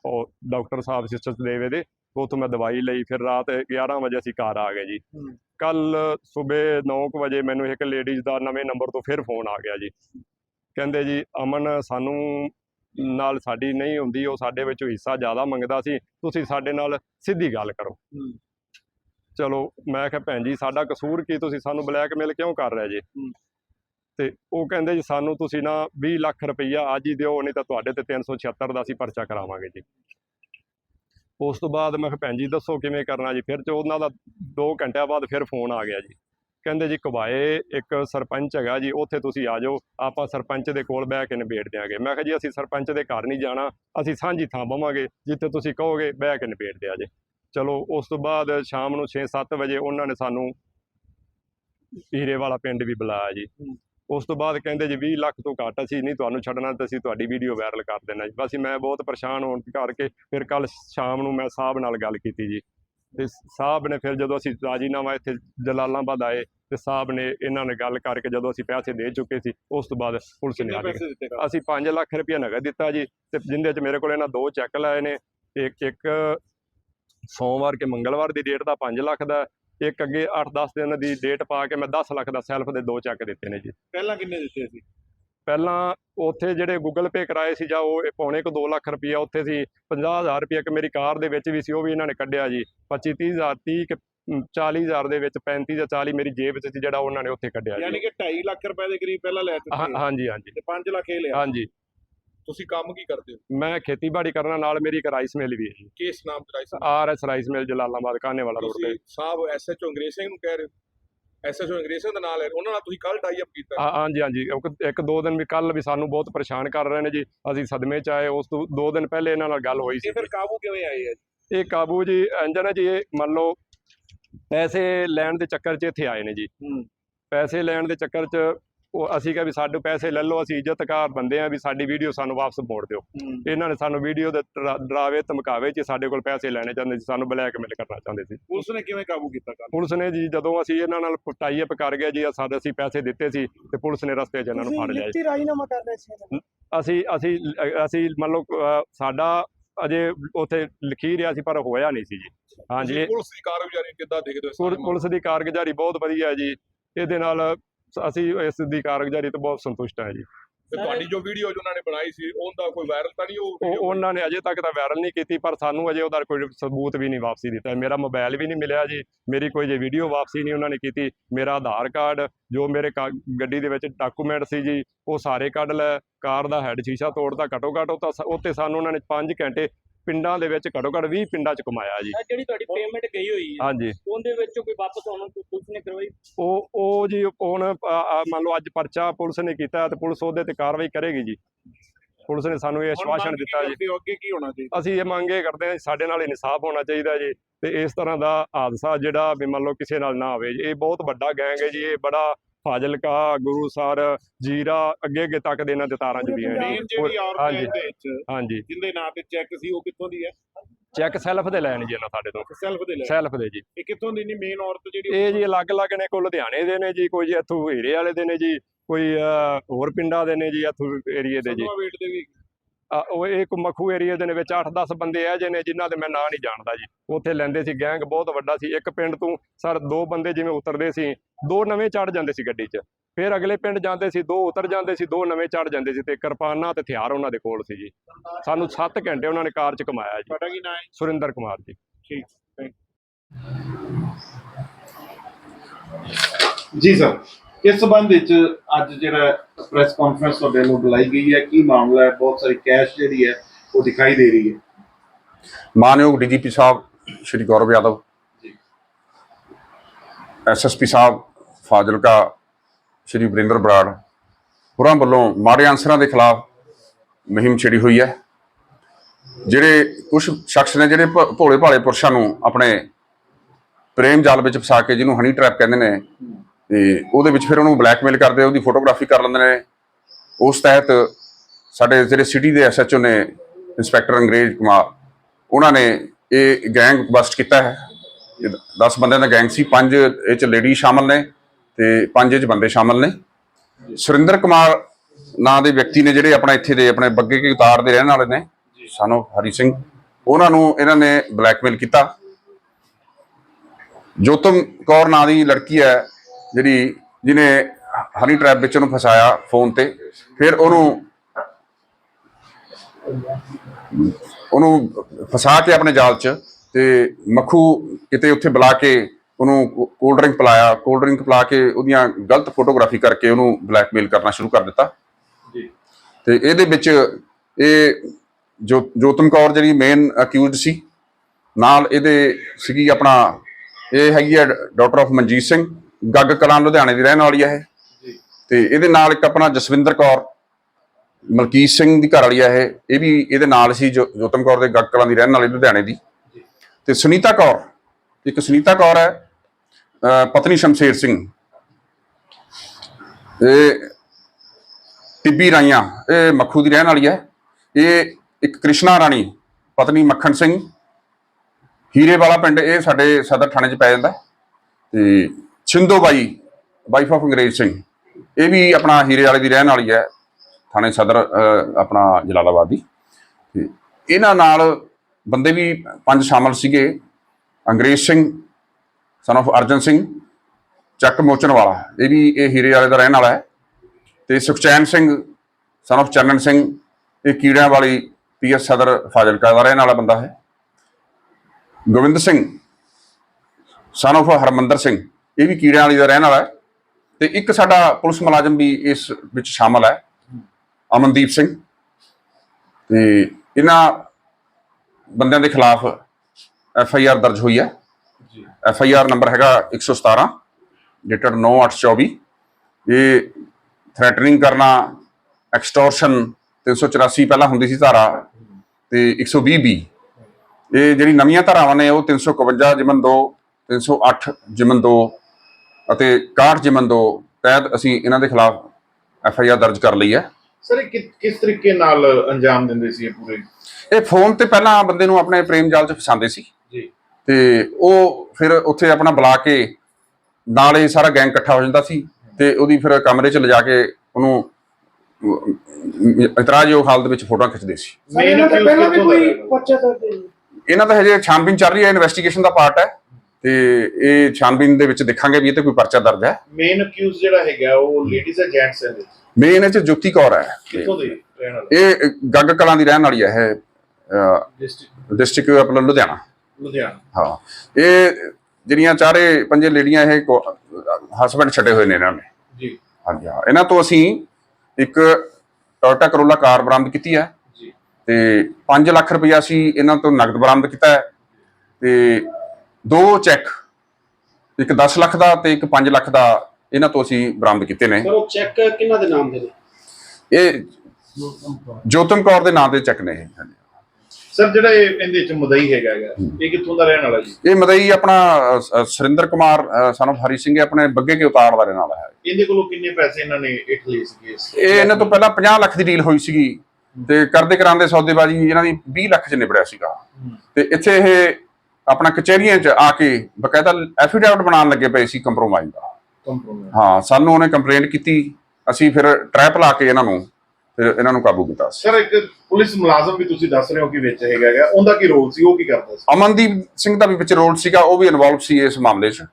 ਉਹ ਡਾਕਟਰ ਸਾਹਿਬ ਸਿਸਟਰ ਦੇਵੇ ਦੇ ਉੱਥੋਂ ਮੈਂ ਦਵਾਈ ਲਈ ਫਿਰ ਰਾਤ 11 ਵਜੇ ਅਸੀਂ ਘਰ ਆ ਗਏ ਜੀ। ਕੱਲ ਸਵੇਰ 9 ਵਜੇ ਮੈਨੂੰ ਇੱਕ ਲੇਡੀਜ਼ ਦਾ ਨਵੇਂ ਨੰਬਰ ਤੋਂ ਫਿਰ ਫੋਨ ਆ ਗਿਆ ਜੀ। ਕਹਿੰਦੇ ਜੀ ਅਮਨ ਸਾਨੂੰ ਨਾਲ ਸਾਡੀ ਨਹੀਂ ਹੁੰਦੀ ਉਹ ਸਾਡੇ ਵਿੱਚੋਂ ਹਿੱਸਾ ਜ਼ਿਆਦਾ ਮੰਗਦਾ ਸੀ ਤੁਸੀਂ ਸਾਡੇ ਨਾਲ ਸਿੱਧੀ ਗੱਲ ਕਰੋ। ਚਲੋ ਮੈਂ ਕਿਹਾ ਭੈਣ ਜੀ ਸਾਡਾ ਕਸੂਰ ਕੀ? ਤੁਸੀਂ ਸਾਨੂੰ ਬਲੈਕਮੇਲ ਕਿਉਂ ਕਰ ਰਹੇ ਜੀ? ਤੇ ਉਹ ਕਹਿੰਦੇ ਜੀ ਸਾਨੂੰ ਤੁਸੀਂ ਨਾ 20 ਲੱਖ ਰੁਪਈਆ ਅੱਜ ਹੀ ਦਿਓ ਨਹੀਂ ਤਾਂ ਤੁਹਾਡੇ ਤੇ 376 ਦਾ ਅਸੀਂ ਪਰਚਾ ਕਰਾਵਾਂਗੇ ਜੀ। ਉਸ ਤੋਂ ਬਾਅਦ ਮੈਂ ਕਿਹਾ ਭੈਣ ਜੀ ਦੱਸੋ ਕਿਵੇਂ ਕਰਨਾ ਜੀ? ਫਿਰ ਤੇ ਉਹਨਾਂ ਦਾ 2 ਘੰਟਿਆਂ ਬਾਅਦ ਫਿਰ ਫੋਨ ਆ ਗਿਆ ਜੀ। ਕਹਿੰਦੇ ਜੀ ਕਬਾਏ ਇੱਕ ਸਰਪੰਚ ਹੈਗਾ ਜੀ ਉੱਥੇ ਤੁਸੀਂ ਆ ਜਾਓ ਆਪਾਂ ਸਰਪੰਚ ਦੇ ਕੋਲ ਬਹਿ ਕੇ ਨਿਬੇੜ ਦਿਆਂਗੇ। ਮੈਂ ਕਿਹਾ ਜੀ ਅਸੀਂ ਸਰਪੰਚ ਦੇ ਘਰ ਨਹੀਂ ਜਾਣਾ ਅਸੀਂ ਸਾਂਝੀ ਥਾਂ ਬਵਾਂਗੇ ਜਿੱਥੇ ਤੁਸੀਂ ਕਹੋਗੇ ਬਹਿ ਕੇ ਨਿਬੇੜ ਦਿਆ ਜੇ। ਚਲੋ ਉਸ ਤੋਂ ਬਾਅਦ ਸ਼ਾਮ ਨੂੰ 6-7 ਵਜੇ ਉਹਨਾਂ ਨੇ ਸਾਨੂੰ ਹੀਰੇ ਵਾਲਾ ਪਿੰਡ ਵੀ ਬੁਲਾਇਆ ਜੀ। ਉਸ ਤੋਂ ਬਾਅਦ ਕਹਿੰਦੇ ਜੀ 20 ਲੱਖ ਤੋਂ ਘੱਟ ਅਸੀਂ ਨਹੀਂ ਤੁਹਾਨੂੰ ਛੱਡਣਾ ਤੇ ਅਸੀਂ ਤੁਹਾਡੀ ਵੀਡੀਓ ਵਾਇਰਲ ਕਰ ਦੇਣਾ ਜੀ। ਬਸ ਮੈਂ ਬਹੁਤ ਪਰੇਸ਼ਾਨ ਹੋਣ ਕਰਕੇ ਫਿਰ ਕੱਲ ਸ਼ਾਮ ਨੂੰ ਮੈਂ ਸਾਹਿਬ ਨਾਲ ਗੱਲ ਕੀਤੀ ਜੀ। ਤੇ ਸਾਹਿਬ ਨੇ ਫਿਰ ਜਦੋਂ ਅਸੀਂ ਰਾਜੀਨਾਮਾ ਇੱਥੇ ਜਲਾਲਾਬਾਦ ਆਏ ਤੇ ਸਾਹਿਬ ਨੇ ਇਹਨਾਂ ਨੇ ਗੱਲ ਕਰਕੇ ਜਦੋਂ ਅਸੀਂ ਪੈਸੇ ਦੇ ਚੁੱਕੇ ਸੀ ਉਸ ਤੋਂ ਬਾਅਦ ਪੁਲਿਸ ਨੇ ਆ ਕੇ ਅਸੀਂ 5 ਲੱਖ ਰੁਪਇਆ ਨਗਦ ਦਿੱਤਾ ਜੀ ਤੇ ਜਿੰਦੇ ਚ ਮੇਰੇ ਕੋਲ ਇਹਨਾਂ ਦੋ ਚੈੱਕ ਲਾਏ ਨੇ ਇੱਕ ਇੱਕ ਸੋਮਵਾਰ ਕੇ ਮੰਗਲਵਾਰ ਦੀ ਡੇਟ ਦਾ 5 ਲੱਖ ਦਾ ਇੱਕ ਅੱਗੇ 8-10 ਦਿਨ ਦੀ ਡੇਟ ਪਾ ਕੇ ਮੈਂ 10 ਲੱਖ ਦਾ ਸੈਲਫ ਦੇ ਦੋ ਚੈੱਕ ਦਿੱਤੇ ਨੇ ਜੀ। ਪਹਿਲਾਂ ਕਿੰਨੇ ਦਿੱਤੇ ਸੀ? ਪਹਿਲਾਂ ਉੱਥੇ ਜਿਹੜੇ ਗੂਗਲ ਪੇ ਕਰਾਏ ਸੀ ਜਾਂ ਉਹ ਪੌਣੇ ਕੁ 2 ਲੱਖ ਰੁਪਇਆ ਉੱਥੇ ਸੀ 50000 ਰੁਪਇਆ ਕਿ ਮੇਰੀ ਕਾਰ ਦੇ ਵਿੱਚ ਵੀ ਸੀ ਉਹ ਵੀ ਇਹਨਾਂ ਨੇ ਕੱਢਿਆ ਜੀ। 25 30000 30 ਕਿ 40000 ਦੇ ਵਿੱਚ 35 ਜਾਂ 40 ਮੇਰੀ ਜੇਬ 'ਚ ਸੀ ਜਿਹੜਾ ਉਹਨਾਂ ਨੇ ਉੱਥੇ ਕੱਢਿਆ ਯਾਨੀ ਕਿ 2.5 ਲੱਖ ਰੁਪਏ ਦੇ ਕਰੀਬ ਪਹਿਲਾਂ ਲੈ ਹਾਂ- ਚੁੱਕੇ ਹਾਂਜੀ ਹਾਂਜੀ। ਤੇ 5 ਲੱਖ ਇਹ ਲਿਆ। ਹਾਂਜੀ। ਤੁਸੀਂ ਕੰਮ ਕੀ ਕਰਦੇ ਹੋ? ਮੈਂ ਖੇਤੀਬਾੜੀ ਕਰਨਾ ਨਾਲ ਮੇਰੀ ਇੱਕ ਰਾਈਸ ਮਿਲ ਵੀ ਹੈ ਜੀ। ਕਿਸ ਨਾਮ ਤੇ rice R S rice mill Jalalabad Kanewala road ਤੇ। ਤੁਸੀਂ ਸਾਹਿਬ ਐਸਐਚਓ ਅੰਗਰੇਜ਼ ਸਿੰਘ ਨੂੰ ਕਹਿ ਰਹੇ ਹੋ। ਐਸਐਚਓ ਅੰਗਰੇਜ਼ ਸਿੰਘ ਦਾ ਨਾਮ ਲੈ ਰਹੇ ਹੋ। ਉਹਨਾਂ ਨਾਲ ਤੁਸੀਂ ਕੱਲ ਟਾਈ ਅਪ ਕੀਤਾ। ਹਾਂ- ਹਾਂਜੀ ਹਾਂਜੀ। ਇੱਕ- ਇੱਕ ਦੋ ਦਿਨ ਵੀ ਕੱਲ ਵੀ ਸਾਨੂੰ ਬਹੁਤ ਪਰੇਸ਼ਾਨ ਕਰ ਰਹੇ ਨੇ ਜੀ। ਅਸੀਂ ਸਦਮੇ ਚ ਆਏ ਉਸ ਤੋਂ ਦੋ ਦਿਨ ਪਹਿਲੇ ਇਹਨਾਂ ਨਾਲ ਗੱਲ ਹੋਈ ਸੀ। ਇਹ ਫਿਰ ਕਾਬੂ ਕਿਵੇਂ ਆਏ ਆ ਇਹ ਕਾਬੂ ਜੀ ਇੰਜਨ ਹੈ ਜੀ ਇਹ ਮੰਨ ਲਓ ਪੈਸੇ ਲੈਣ ਦੇ ਚੱਕਰ 'ਚ ਇੱਥੇ ਆਏ ਨੇ ਜੀ। ਪੈਸੇ ਲੈਣ ਦੇ ਚੱਕਰ 'ਚ ਉਹ ਅਸੀਂ ਕਿਹਾ ਵੀ ਸਾਡੇ ਪੈਸੇ ਲੈ ਲਓ ਅਸੀਂ ਇੱਜ਼ਤਕਾਰ ਬੰਦੇ ਆ ਵੀ ਸਾਡੀ ਵੀਡੀਓ ਸਾਨੂੰ ਵਾਪਸ ਮੋੜ ਦਿਓ। ਇਹਨਾਂ ਨੇ ਸਾਨੂੰ ਵੀਡੀਓ ਦੇ ਡਰਾ- ਡਰਾਵੇ ਧਮਕਾਵੇ 'ਚ ਸਾਡੇ ਕੋਲ ਪੈਸੇ ਲੈਣੇ ਚਾਹੁੰਦੇ ਸੀ ਸਾਨੂੰ ਬਲੈਕਮੇਲ ਕਰਨਾ ਚਾਹੁੰਦੇ ਸੀ। ਪੁਲਿਸ ਨੇ ਕਿਵੇਂ ਕਾਬੂ ਕੀਤਾ ਕੱਲ ਪੁਲਿਸ ਨੇ ਜੀ ਜਦੋਂ ਅਸੀਂ ਇਹਨਾਂ ਨਾਲ ਟਾਈ ਅਪ ਕਰ ਗਏ ਜੀ ਸਾਡੇ ਅਸੀਂ ਪੈਸੇ ਦਿੱਤੇ ਸੀ ਤੇ ਪੁਲਿਸ ਨੇ ਰਸਤੇ 'ਚ ਇਹਨਾਂ ਨੂੰ ਫੜ ਲਿਆ ਜੀ। ਰਾਜੀਨਾਮਾ ਕਰ ਰਹੇ ਸੀ ਅਸੀਂ ਅਸੀਂ ਅਸੀਂ ਮੰਨ ਲਓ ਸਾਡਾ ਅਜੇ ਉੱਥੇ ਲਿਖੀ ਰਿਹਾ ਸੀ ਪਰ ਹੋਇਆ ਨਹੀਂ ਸੀ ਜੀ। ਹਾਂਜੀ। ਪੁਲਿਸ ਦੀ ਕਾਰਗੁਜ਼ਾਰੀ ਕਿੱਦਾਂ ਦੇਖਦੇ ਹੋ ਪੁਲ- ਪੁਲਿਸ ਦੀ ਕਾਰਗੁਜ਼ਾਰੀ ਬਹੁਤ ਵਧੀਆ ਹੈ ਜੀ। ਇਹਦੇ ਨਾਲ ਅਸੀਂ ਇਸ ਦੀ ਕਾਰਗੁਜ਼ਾਰੀ ਤੋਂ ਬਹੁਤ ਸੰਤੁਸ਼ਟ ਹਾਂ ਜੀ। ਤੇ ਤੁਹਾਡੀ ਜੋ ਵੀਡੀਓ ਉਹਨਾਂ ਨੇ ਬਣਾਈ ਸੀ ਉਹਦਾ ਕੋਈ ਵਾਇਰਲ ਤਾਂ ਨਹੀਂ ਉਹ? ਉਹਨਾਂ ਨੇ ਅਜੇ ਤੱਕ ਤਾਂ ਵਾਇਰਲ ਨਹੀਂ ਕੀਤੀ ਪਰ ਸਾਨੂੰ ਅਜੇ ਉਹਦਾ ਕੋਈ ਸਬੂਤ ਵੀ ਨਹੀਂ ਵਾਪਸੀ ਦਿੱਤਾ। ਮੇਰਾ ਮੋਬਾਈਲ ਵੀ ਨਹੀਂ ਮਿਲਿਆ ਜੀ ਮੇਰੀ ਕੋਈ ਜੇ ਵੀਡੀਓ ਵਾਪਸੀ ਨਹੀਂ ਉਹਨਾਂ ਨੇ ਕੀਤੀ। ਮੇਰਾ ਆਧਾਰ ਕਾਰਡ ਜੋ ਮੇਰੇ ਕਾ- ਗੱਡੀ ਦੇ ਵਿੱਚ ਡਾਕੂਮੈਂਟ ਸੀ ਜੀ ਉਹ ਸਾਰੇ ਕੱਢ ਲੈ ਕਾਰ ਦਾ ਹੈਡ ਸ਼ੀਸ਼ਾ ਤੋੜਦਾ ਘਟੋ ਘੱਟ ਉਹ ਤਾਂ ਉੱਤੇ ਸਾਨੂੰ ਉਹਨਾਂ ਨੇ 5 ਘੰਟੇ ਪਿੰਡਾਂ ਦੇ ਵਿੱਚ ਘਟੋ ਘੱਟ 20 ਪਿੰਡਾਂ 'ਚ ਘੁਮਾਇਆ ਜੀ। ਜਿਹੜੀ ਤੁਹਾਡੀ ਪੇਮੈਂਟ ਗਈ ਹੋਈ ਹੈ ਹਾਂਜੀ। ਉਹਦੇ ਵਿੱਚੋਂ ਕੋਈ ਵਾਪਸ ਆਉਣ ਨੂੰ ਪੁਲਿਸ ਨੇ ਕਰਵਾਈ? ਉਹ ਉਹ ਜੀ ਹੁਣ ਮੰਨ ਲਓ ਅੱਜ ਪਰਚਾ ਪੁਲਿਸ ਨੇ ਕੀਤਾ ਤੇ ਪੁਲਿਸ ਉਹਦੇ ਤੇ ਕਾਰਵਾਈ ਕਰੇਗੀ ਜੀ। ਪੁਲਿਸ ਨੇ ਸਾਨੂੰ ਇਹ ਆਸ਼ਵਾਸਨ ਦਿੱਤਾ ਜੀ? ਅੱਗੇ ਕੀ ਹੋਣਾ ਚਾਹੀਦਾ ਅਸੀਂ ਇਹ ਮੰਗੇ ਕਰਦੇ ਹਾਂ ਸਾਡੇ ਨਾਲ ਇਨਸਾਫ ਹੋਣਾ ਚਾਹੀਦਾ ਜੀ ਤੇ ਇਸ ਤਰ੍ਹਾਂ ਦਾ ਹਾਦਸਾ ਜਿਹੜਾ ਵੀ ਮੰਨ ਲਓ ਕਿਸੇ ਨਾਲ ਨਾ ਹੋਵੇ ਜੀ। ਇਹ ਬਹੁਤ ਵੱਡਾ ਗੈਂਗ ਹੈ ਜੀ ਇਹ ਬੜਾ ਫਾਜ਼ਿਲਕਾ ਗੁਰੂਸਰ ਜੀਰਾ ਅੱਗੇ ਅੱਗੇ ਤੱਕ ਦੇ ਇਹਨਾਂ ਦੇ ਤਾਰਾਂ ਜੁੜੀਆਂ ਨੇ। ਜਿਹੜੀ ਹਾਂਜੀ। ਇਹਦੇ ਵਿੱਚ ਹਾਂਜੀ। ਜਿੰਦੇ ਨਾਂ ਤੇ ਚੈੱਕ ਸੀ ਉਹ ਕਿੱਥੋਂ ਦੀ ਹੈ? ਚੈੱਕ ਸੈਲਫ ਦੇ ਲੈਣ ਜੀ ਇਹਨਾਂ ਸਾਡੇ ਤੋਂ। ਸੈਲਫ ਦੇ ਲੈ ਸੈਲਫ ਦੇ ਜੀ। ਇਹ ਕਿੱਥੋਂ ਦੀ ਨਹੀਂ ਮੇਨ ਔਰਤ ਜਿਹੜੀ ਇਹ ਜੀ ਅਲੱਗ-ਅਲੱਗ ਨੇ ਕੋਈ ਲੁਧਿਆਣੇ ਦੇ ਨੇ ਜੀ ਕੋਈ ਇੱਥੋਂ ਹੀਰੇ ਵਾਲੇ ਦੇ ਨੇ ਜੀ ਕੋਈ ਹੋਰ ਪਿੰਡਾਂ ਦੇ ਨੇ ਜੀ ਇੱਥੋਂ ਏਰੀਏ ਦੇ ਜੀ। ਉਹ ਇਹ ਇੱਕ ਮਖੂ ਏਰੀਆ ਦੇ ਵਿੱਚ 8-10 ਬੰਦੇ ਆ ਜੇ ਨੇ ਜਿਨ੍ਹਾਂ ਦੇ ਮੈਂ ਨਾਂ ਨਹੀਂ ਜਾਣਦਾ ਜੀ। ਉੱਥੇ ਲੈਂਦੇ ਸੀ ਗੈਂਗ ਬਹੁਤ ਵੱਡਾ ਸੀ। ਇੱਕ ਪਿੰਡ ਤੋਂ ਸਰ ਦੋ ਬੰਦੇ ਜਿਵੇਂ ਉਤਰਦੇ ਸੀ ਦੋ ਨਵੇਂ ਚੜ ਜਾਂਦੇ ਸੀ ਗੱਡੀ 'ਚ। ਫਿਰ ਅਗਲੇ ਪਿੰਡ ਜਾਂਦੇ ਸੀ ਦੋ ਉਤਰ ਜਾਂਦੇ ਸੀ ਦੋ ਨਵੇਂ ਚੜ ਜਾਂਦੇ ਸੀ ਤੇ ਕਿਰਪਾਨਾਂ ਤੇ ਹਥਿਆਰ ਉਹਨਾਂ ਦੇ ਕੋਲ ਸੀ ਜੀ। ਸਾਨੂੰ 7 ਘੰਟੇ ਉਹਨਾਂ ਨੇ ਕਾਰ 'ਚ ਘੁਮਾਇਆ ਜੀ। ਤੁਹਾਡਾ ਕੀ ਨਾਂ ਹੈ? ਸੁਰਿੰਦਰ ਕੁਮਾਰ ਜੀ। ਠੀਕ ਥੈਂਕ ਜੀ ਸਰ ਇਸ ਸਬੰਧ ਵਿੱਚ ਅੱਜ ਜਿਹੜਾ ਪ੍ਰੈਸ ਕਾਨਫਰੰਸ ਤੁਹਾਡੇ ਵੱਲੋਂ ਬੁਲਾਈ ਗਈ ਹੈ ਕੀ ਮਾਮਲਾ ਹੈ? ਬਹੁਤ ਸਾਰੀ ਕੈਸ਼ ਜਿਹੜੀ ਹੈ ਉਹ ਦਿਖਾਈ ਦੇ ਰਹੀ ਹੈ। ਮਾਨਯੋਗ ਡੀਜੀਪੀ ਸਾਹਿਬ ਸ਼੍ਰੀ ਗੌਰਵ ਯਾਦਵ ਐਸਐਸਪੀ ਸਾਹਿਬ ਫਾਜ਼ਿਲਕਾ ਸ਼੍ਰੀ ਵਰਿੰਦਰ ਬਰਾੜ ਹੋਰਾਂ ਵੱਲੋਂ ਮਾੜੇ ਅਨਸਰਾਂ ਦੇ ਖਿਲਾਫ ਮੁਹਿੰਮ ਛਿੜੀ ਹੋਈ ਹੈ। ਜਿਹੜੇ ਕੁਝ ਸ਼ਖਸ ਨੇ ਜਿਹੜੇ ਭੋਲੇ ਭਾਲੇ ਪੁਰਸ਼ਾਂ ਨੂੰ ਆਪਣੇ ਪ੍ਰੇਮ ਜਾਲ ਵਿੱਚ ਫਸਾ ਕੇ ਜਿਹਨੂੰ ਹਨੀ ਟ੍ਰੈਪ ਕਹਿੰਦੇ ਨੇ ਤੇ ਉਹਦੇ ਵਿੱਚ ਫਿਰ ਉਹਨੂੰ ਬਲੈਕਮੇਲ ਕਰਦੇ, ਉਹਦੀ ਫੋਟੋਗ੍ਰਾਫੀ ਕਰ ਲੈਂਦੇ ਨੇ। ਉਸ ਤਹਿਤ ਸਾਡੇ ਜਿਹੜੇ ਸਿਟੀ ਦੇ ਐਸਐਚਓ ਨੇ, ਇੰਸਪੈਕਟਰ ਅੰਗਰੇਜ਼ ਕੁਮਾਰ, ਉਹਨਾਂ ਨੇ ਇਹ ਗੈਂਗ ਬਸਟ ਕੀਤਾ ਹੈ। 10 ਬੰਦਿਆਂ ਦਾ ਗੈਂਗ ਸੀ, ਪੰਜ ਇਹ ਚ ਲੇਡੀ ਸ਼ਾਮਲ ਨੇ ਤੇ ਪੰਜ ਇਹ ਚ ਬੰਦੇ ਸ਼ਾਮਲ ਨੇ। ਸੁਰਿੰਦਰ ਕੁਮਾਰ ਨਾਂ ਦੇ ਵਿਅਕਤੀ ਨੇ ਜਿਹੜੇ ਆਪਣਾ ਇੱਥੇ ਦੇ ਆਪਣੇ ਬੱਗੇ ਕੇ ਉਤਾਰ ਦੇ ਰਹਿਣ ਵਾਲੇ ਨੇ, ਸਾਨੂੰ ਹਰੀ ਸਿੰਘ, ਉਹਨਾਂ ਨੂੰ ਇਹਨਾਂ ਨੇ ਬਲੈਕਮੇਲ ਕੀਤਾ। ਜੋਤਮ ਕੌਰ ਨਾਂ ਦੀ ਲੜਕੀ ਹੈ ਜਿਹੜੀ ਜਿਹਨੇ ਹਨੀ ਟ੍ਰੈਪ ਵਿੱਚ ਉਹਨੂੰ ਫਸਾਇਆ ਫੋਨ ਤੇ ਫਿਰ ਉਹਨੂੰ ਉਹਨੂੰ ਫਸਾ ਕੇ ਆਪਣੇ ਜਾਲ 'ਚ ਤੇ ਮੱਖੂ ਕਿਤੇ ਉੱਥੇ ਬੁਲਾ ਕੇ ਉਹਨੂੰ ਕੋਲਡ ਡਰਿੰਕ ਪਿਲਾਇਆ। ਕੋਲਡ ਡਰਿੰਕ ਪਿਲਾ ਕੇ ਉਹਦੀਆਂ ਗਲਤ ਫੋਟੋਗ੍ਰਾਫੀ ਕਰਕੇ ਉਹਨੂੰ ਬਲੈਕਮੇਲ ਕਰਨਾ ਸ਼ੁਰੂ ਕਰ ਦਿੱਤਾ। ਜੀ। ਤੇ ਇਹਦੇ ਵਿੱਚ ਇਹ ਜੋ ਜੋਤਮ ਕੌਰ ਜਿਹੜੀ ਮੇਨ ਅਕਿਊਜ਼ਡ ਸੀ ਨਾਲ ਇਹਦੇ ਸੀਗੀ ਆਪਣਾ ਇਹ ਹੈਗੀ ਹੈ ਡਾਕਟਰ ਆਫ ਮਨਜੀਤ ਸਿੰਘ। ਗੱਗ ਕਲਾਂ ਲੁਧਿਆਣੇ ਦੀ ਰਹਿਣ ਵਾਲੀ ਹੈ ਇਹ। ਜੀ। ਤੇ ਇਹਦੇ ਨਾਲ ਇੱਕ ਆਪਣਾ ਜਸਵਿੰਦਰ ਕੌਰ ਮਲਕੀਤ ਸਿੰਘ ਦੀ ਘਰ ਵਾਲੀ ਹੈ ਇਹ। ਇਹ ਵੀ ਇਹਦੇ ਨਾਲ ਸੀ ਜੋ ਜੋਤਮ ਕੌਰ ਦੇ ਗੱਗ ਕਲਾਂ ਦੀ ਰਹਿਣ ਵਾਲੀ ਲੁਧਿਆਣੇ ਦੀ। ਤੇ ਸੁਨੀਤਾ ਕੌਰ ਇੱਕ ਸੁਨੀਤਾ ਕੌਰ ਹੈ ਪਤਨੀ ਸ਼ਮਸ਼ੇਰ ਸਿੰਘ। ਇਹ ਟਿੱਬੀ ਰਾਈਆਂ ਇਹ ਮੱਖੂ ਦੀ ਰਹਿਣ ਵਾਲੀ ਹੈ। ਇਹ ਇੱਕ ਕ੍ਰਿਸ਼ਨਾ ਰਾਣੀ ਪਤਨੀ ਮੱਖਣ ਸਿੰਘ। ਹੀਰੇ ਵਾਲਾ ਪਿੰਡ ਇਹ ਸਾਡੇ ਸਦਰ ਥਾਣੇ 'ਚ ਪੈ ਜਾਂਦਾ। ਤੇ ਛਿੰਦੋ ਬਾਈ ਵਾਈਫ ਆਫ ਅੰਗਰੇਜ਼ ਸਿੰਘ। ਇਹ ਵੀ ਆਪਣਾ ਹੀਰੇ ਵਾਲੇ ਦੀ ਰਹਿਣ ਵਾਲੀ ਹੈ, ਥਾਣੇ ਸਦਰ ਆਪਣਾ ਜਲਾਲਾਬਾਦ ਦੀ। ਇਹਨਾਂ ਨਾਲ ਬੰਦੇ ਵੀ ਪੰਜ ਸ਼ਾਮਲ ਸੀਗੇ, ਅੰਗਰੇਜ਼ ਸਿੰਘ ਸਨ of ਅਰਜਨ ਸਿੰਘ, ਚੱਕ ਮੋਚਨ ਵਾਲਾ। ਇਹ ਵੀ ਇਹ ਹੀਰੇ ਵਾਲੇ ਦਾ ਰਹਿਣ ਵਾਲਾ ਹੈ। ਤੇ ਸੁਖਚੈਨ ਸਿੰਘ ਸਨ of ਚੰਨਨ ਸਿੰਘ, ਇਹ ਕੀੜਿਆਂ ਵਾਲੀ ਪੀਐਸ ਸਦਰ ਫਾਜ਼ਿਲਕਾ ਦਾ ਰਹਿਣ ਵਾਲਾ ਬੰਦਾ ਹੈ। ਗੋਬਿੰਦ ਸਿੰਘ ਸਨ of ਹਰਮੰਦਰ ਸਿੰਘ ਇਹ ਵੀ ਕੀੜਿਆਂ ਵਾਲੀ ਦਾ ਰਹਿਣ ਵਾਲਾ ਹੈ। ਤੇ ਇੱਕ ਸਾਡਾ ਪੁਲਿਸ ਮੁਲਾਜ਼ਮ ਵੀ ਇਸ ਵਿੱਚ ਸ਼ਾਮਲ ਹੈ ਅਮਨਦੀਪ ਸਿੰਘ। ਤੇ ਇਹਨਾਂ ਬੰਦਿਆਂ ਦੇ ਖਿਲਾਫ ਐਫ ਆਈ ਆਰ ਦਰਜ ਹੋਈ ਹੈ। ਜੀ। ਐਫ ਆਈ ਆਰ ਨੰਬਰ ਹੈਗਾ 117 ਡੇਟਡ 9824 ਇਹ ਥ੍ਰੈਟਨਿੰਗ ਕਰਨਾ ਐਕਸਟੋਰਸ਼ਨ 384 ਪਹਿਲਾਂ ਹੁੰਦੀ ਸੀ ਧਾਰਾ ਤੇ 120 ਬੀ। ਇਹ ਜਿਹੜੀ ਨਵੀਆਂ ਧਾਰਾਵਾਂ ਨੇ ਉਹ 351 ਜਿਮਨ 2 308 ਜਿਮਨ 2 ਅਤੇ 61 ਜਿਮਨ 2 ਤਹਿਤ ਅਸੀਂ ਇਹਨਾਂ ਦੇ ਖਿਲਾਫ ਐਫ ਆਈ ਆਰ ਦਰਜ ਕਰ ਲਈ ਹੈ। ਸਰ ਇਹ ਕਿ- ਕਿਸ ਤਰੀਕੇ ਨਾਲ ਅੰਜਾਮ ਦਿੰਦੇ ਸੀ ਇਹ ਪੂਰੇ? ਇਹ ਫੋਨ ਤੇ ਪਹਿਲਾਂ ਬੰਦੇ ਨੂੰ ਆਪਣੇ ਪ੍ਰੇਮ ਜਾਲ 'ਚ ਫਸਾਉਂਦੇ ਸੀ। ਜੀ। ਤੇ ਉਹ ਫਿਰ ਉੱਥੇ ਆਪਣਾ ਬੁਲਾ ਕੇ ਨਾਲ ਇਹ ਸਾਰਾ ਗੈਂਗ ਇਕੱਠਾ ਹੋ ਜਾਂਦਾ ਸੀ ਤੇ ਉਹਦੀ ਫਿਰ ਕਮਰੇ 'ਚ ਲਿਜਾ ਕੇ ਉਹਨੂੰ ਇਤਰਾਜ਼ਯੋਗ ਹਾਲਤ ਵਿੱਚ ਫੋਟੋਆਂ ਖਿੱਚਦੇ ਸੀ। ਮੇਨ ਪਹਿਲਾਂ ਵੀ ਕੋਈ ਪਰਚਾ ਦਰਜ ਇਹਨਾਂ ਦਾ ਹਜੇ ਛਾਨਬੀਨ ਚੱਲ ਰਹੀ ਹੈ ਇਨਵੈਸਟੀਗੇਸ਼ਨ ਦਾ ਪਾਰਟ ਹੈ। ਤੇ ਇਹ ਛਾਨਬੀਨ ਦੇ ਵਿੱਚ ਦੇਖਾਂਗੇ ਵੀ ਇਹ ਤੇ ਕੋਈ ਪਰਚਾ ਦਰਜ ਹੈ। ਮੇਨ ਅਕਿਊਜ਼ ਜਿਹੜਾ ਹੈਗਾ ਉਹ ਲੇਡੀਜ਼ ਐਂਡ ਜੈਂਟਸ ਹੈ ਮੇਨ ਇਹ 'ਚ ਜੋਤੀ ਕੌਰ ਹੈ। ਕਿੱਥੋਂ ਦੇ ਰਹਿਣ ਵਾਲੇ? ਇਹ ਗੱਗ ਕਲਾਂ ਦੀ ਰਹਿਣ ਵਾਲੀ ਹੈ ਇਹ ਡਿਸਟ੍ਰਿਕਟ ਆਪਣਾ ਲੁਧਿਆਣਾ। ਲੁਧਿਆਣਾ। ਹਾਂ। ਇਹ ਜਿਹੜੀਆਂ ਚਾਰੇ ਪੰਜੇ ਲੇਡੀਆਂ ਇਹ ਹਸਬੰਡ ਛੱਡੇ ਹੋਏ ਨੇ ਇਹਨਾਂ ਨੇ। ਜੀ। ਹਾਂਜੀ ਹਾਂ। ਇਹਨਾਂ ਤੋਂ ਅਸੀਂ ਇੱਕ ਟੋਇਟਾ ਕਰੋਲਾ ਕਾਰ ਬਰਾਮਦ ਕੀਤੀ ਹੈ। ਜੀ। ਤੇ 5 ਲੱਖ ਰੁਪਇਆ ਅਸੀਂ ਇਹਨਾਂ ਤੋਂ ਨਗਦ ਬਰਾਮਦ ਕੀਤਾ ਹੈ। ਤੇ ਦੋ ਚੈੱਕ ਇੱਕ 10 ਲੱਖ ਦਾ ਤੇ ਇੱਕ 5 ਲੱਖ ਦਾ ਇਹਨਾਂ ਤੋਂ ਅਸੀਂ ਬਰਾਮਦ ਕੀਤੇ ਨੇ। ਸਰ ਉਹ ਚੈੱਕ ਕਿਹਨਾਂ ਦੇ ਨਾਮ ਦੇ ਨੇ? ਇਹ ਜੋਤਮ ਕੌਰ। ਦੇ ਨਾਂ ਦੇ ਚੈੱਕ ਨੇ ਇਹ ਹਾਂਜੀ। ਸਰ ਜਿਹੜਾ ਇਹ ਇਹਦੇ ਚ ਮੁਦਈ ਹੈਗਾ ਹੈਗਾ, ਇਹ ਕਿੱਥੋਂ ਦਾ ਰਹਿਣ ਵਾਲਾ ਜੀ? ਇਹ ਮਦਈ ਆਪਣਾ ਅ, ਸ- ਸੁਰਿੰਦਰ ਕੁਮਾਰ ਸਨ ਹਰੀ ਸਿੰਘ ਇਹ ਆਪਣੇ ਬੱਗੇ ਕੇ ਉਤਾਰ ਦਾ ਰਹਿਣ ਵਾਲਾ ਹੈ। ਇਹਦੇ ਕੋਲੋਂ ਕਿੰਨੇ ਪੈਸੇ ਇਹਨਾਂ ਨੇ ਇੱਟ ਲਏ ਸੀਗੇ? ਇਸ ਇਹ ਇਹਨਾਂ ਤੋਂ ਪਹਿਲਾਂ 50 ਲੱਖ ਦੀ ਡੀਲ ਹੋਈ ਸੀਗੀ ਤੇ ਕਰਦੇ ਕਰਾਂਦੇ ਸੌਦੇਬਾਜ਼ੀ ਇਹਨਾਂ ਦੀ 20 ਲੱਖ ਚ ਨਿਬੜਿਆ ਸੀਗਾ। ਤੇ ਇੱਥੇ ਇਹ ਆਪਣਾ ਕਚਹਿਰੀਆਂ ਚ ਆ ਕੇ ਬਕਾਇਦਾ ਐਫੀਡੈਵਿਟ ਬਣਾਉਣ ਲੱਗੇ ਪਏ ਸੀ ਕੰਪਰੋਮਾਈਜ਼ ਦਾ। ਕੰਪਰੋਮਾਈਜ਼ ਹਾਂ ਸਾਨੂੰ ਉਹਨੇ ਕੰਪਲੇਂਟ ਕੀਤੀ ਅਸੀਂ ਫਿਰ ਟਰੈਪ ਲਾ ਕੇ ਇਹਨਾਂ ਨੂੰ ਫਿਰ ਇਹਨਾਂ ਨੂੰ ਕਾਬੂ ਕੀਤਾ। ਸੀ ਸਰ ਇੱਕ ਪੁਲਿਸ ਮੁਲਾਜ਼ਮ ਵੀ ਤੁਸੀਂ ਦੱਸ ਰਹੇ ਹੋ ਕਿ ਵਿੱਚ ਹੈਗਾ ਹੈਗਾ ਉਹਦਾ ਕੀ ਰੋਲ ਸੀ ਉਹ ਕੀ ਕਰਦਾ ਸੀ? ਅਮਨਦੀਪ ਸਿੰਘ ਦਾ ਵੀ ਵਿੱਚ ਰੋਲ ਸੀਗਾ ਉਹ ਵੀ ਇਨਵੋਲਵ ਸੀ ਇਸ ਮਾਮਲੇ 'ਚ।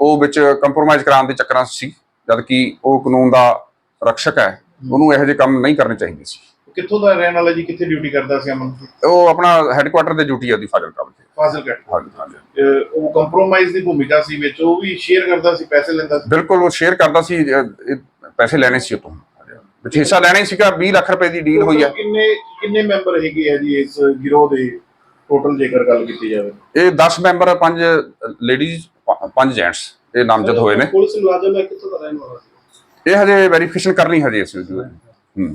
ਉਹ ਵਿੱਚ ਕੰਪਰੋਮਾਈਜ਼ ਕਰਾਉਣ ਦੇ ਚੱਕਰਾਂ 'ਚ ਸੀ ਜਦ ਕਿ ਉਹ ਕਾਨੂੰਨ ਦਾ ਰਕਸ਼ਕ ਹੈ। ਉਹਨੂੰ ਇਹੋ ਜਿਹੇ ਕੰਮ ਨਹੀਂ ਕਰਨੇ ਚਾਹੀਦੇ ਸੀ। ਕਿੱਥੋਂ ਦਾ ਰਹਿਣ ਵਾਲਾ ਜੀ? ਕਿੱਥੇ ਡਿਊਟੀ ਕਰਦਾ ਸੀ ਅਮਨ? ਉਹ ਆਪਣਾ ਹੈੱਡਕੁਆਟਰ ਦੇ ਡਿਊਟੀ ਆ ਦੀ ਫਾਜ਼ਿਲਕਾ ਵਿੱਚ ਫਾਜ਼ਿਲ ਕੱਟ ਹਾਂਜੀ ਹਾਂਜੀ ਉਹ ਕੰਪਰੋਮਾਈਜ਼ ਦੀ ਭੂਮਿਕਾ ਸੀ ਵਿੱਚ ਉਹ ਵੀ ਸ਼ੇਅਰ ਕਰਦਾ ਸੀ ਪੈਸੇ ਲੈਂਦਾ ਸੀ? ਬਿਲਕੁਲ ਉਹ ਸ਼ੇਅਰ ਕਰਦਾ ਸੀ ਅਹ, ਇਹ ਪੈਸੇ ਲੈਣੇ ਸੀ ਉਹ ਤੋਂ ਵਿੱਚ ਹਿੱਸਾ ਲੈਣਾ ਸੀਗਾ 20 ਲੱਖ ਰੁਪਏ ਦੀ ਡੀਲ ਹੋਈ ਹੈ ਕਿੰਨੇ ਕਿੰਨੇ ਮੈਂਬਰ ਹੈਗੇ ਆ ਜੀ ਇਸ ਗਿਰੋਹ ਦੇ? ਟੋਟਲ ਜੇਕਰ ਗੱਲ ਕੀਤੀ ਜਾਵੇ। ਇਹ 10 ਮੈਂਬਰ ਪੰਜ ਲੇਡੀਜ਼ ਪੰਜ ਜੈਂਟਸ ਇਹ ਨਾਮਜ਼ਦ ਹੋਏ ਨੇ। ਪੁਲਿਸ ਮੁਲਾਜ਼ਮ ਹੈ ਕਿੱਥੋਂ ਦਾ ਰਹਿਣ ਵਾਲਾ ਸੀ? ਇਹ ਹਜੇ ਵੈਰੀਫਿਕੇਸ਼ਨ ਕਰਨੀ ਹਜੇ ਵਿੱਚ ਹੂੰ।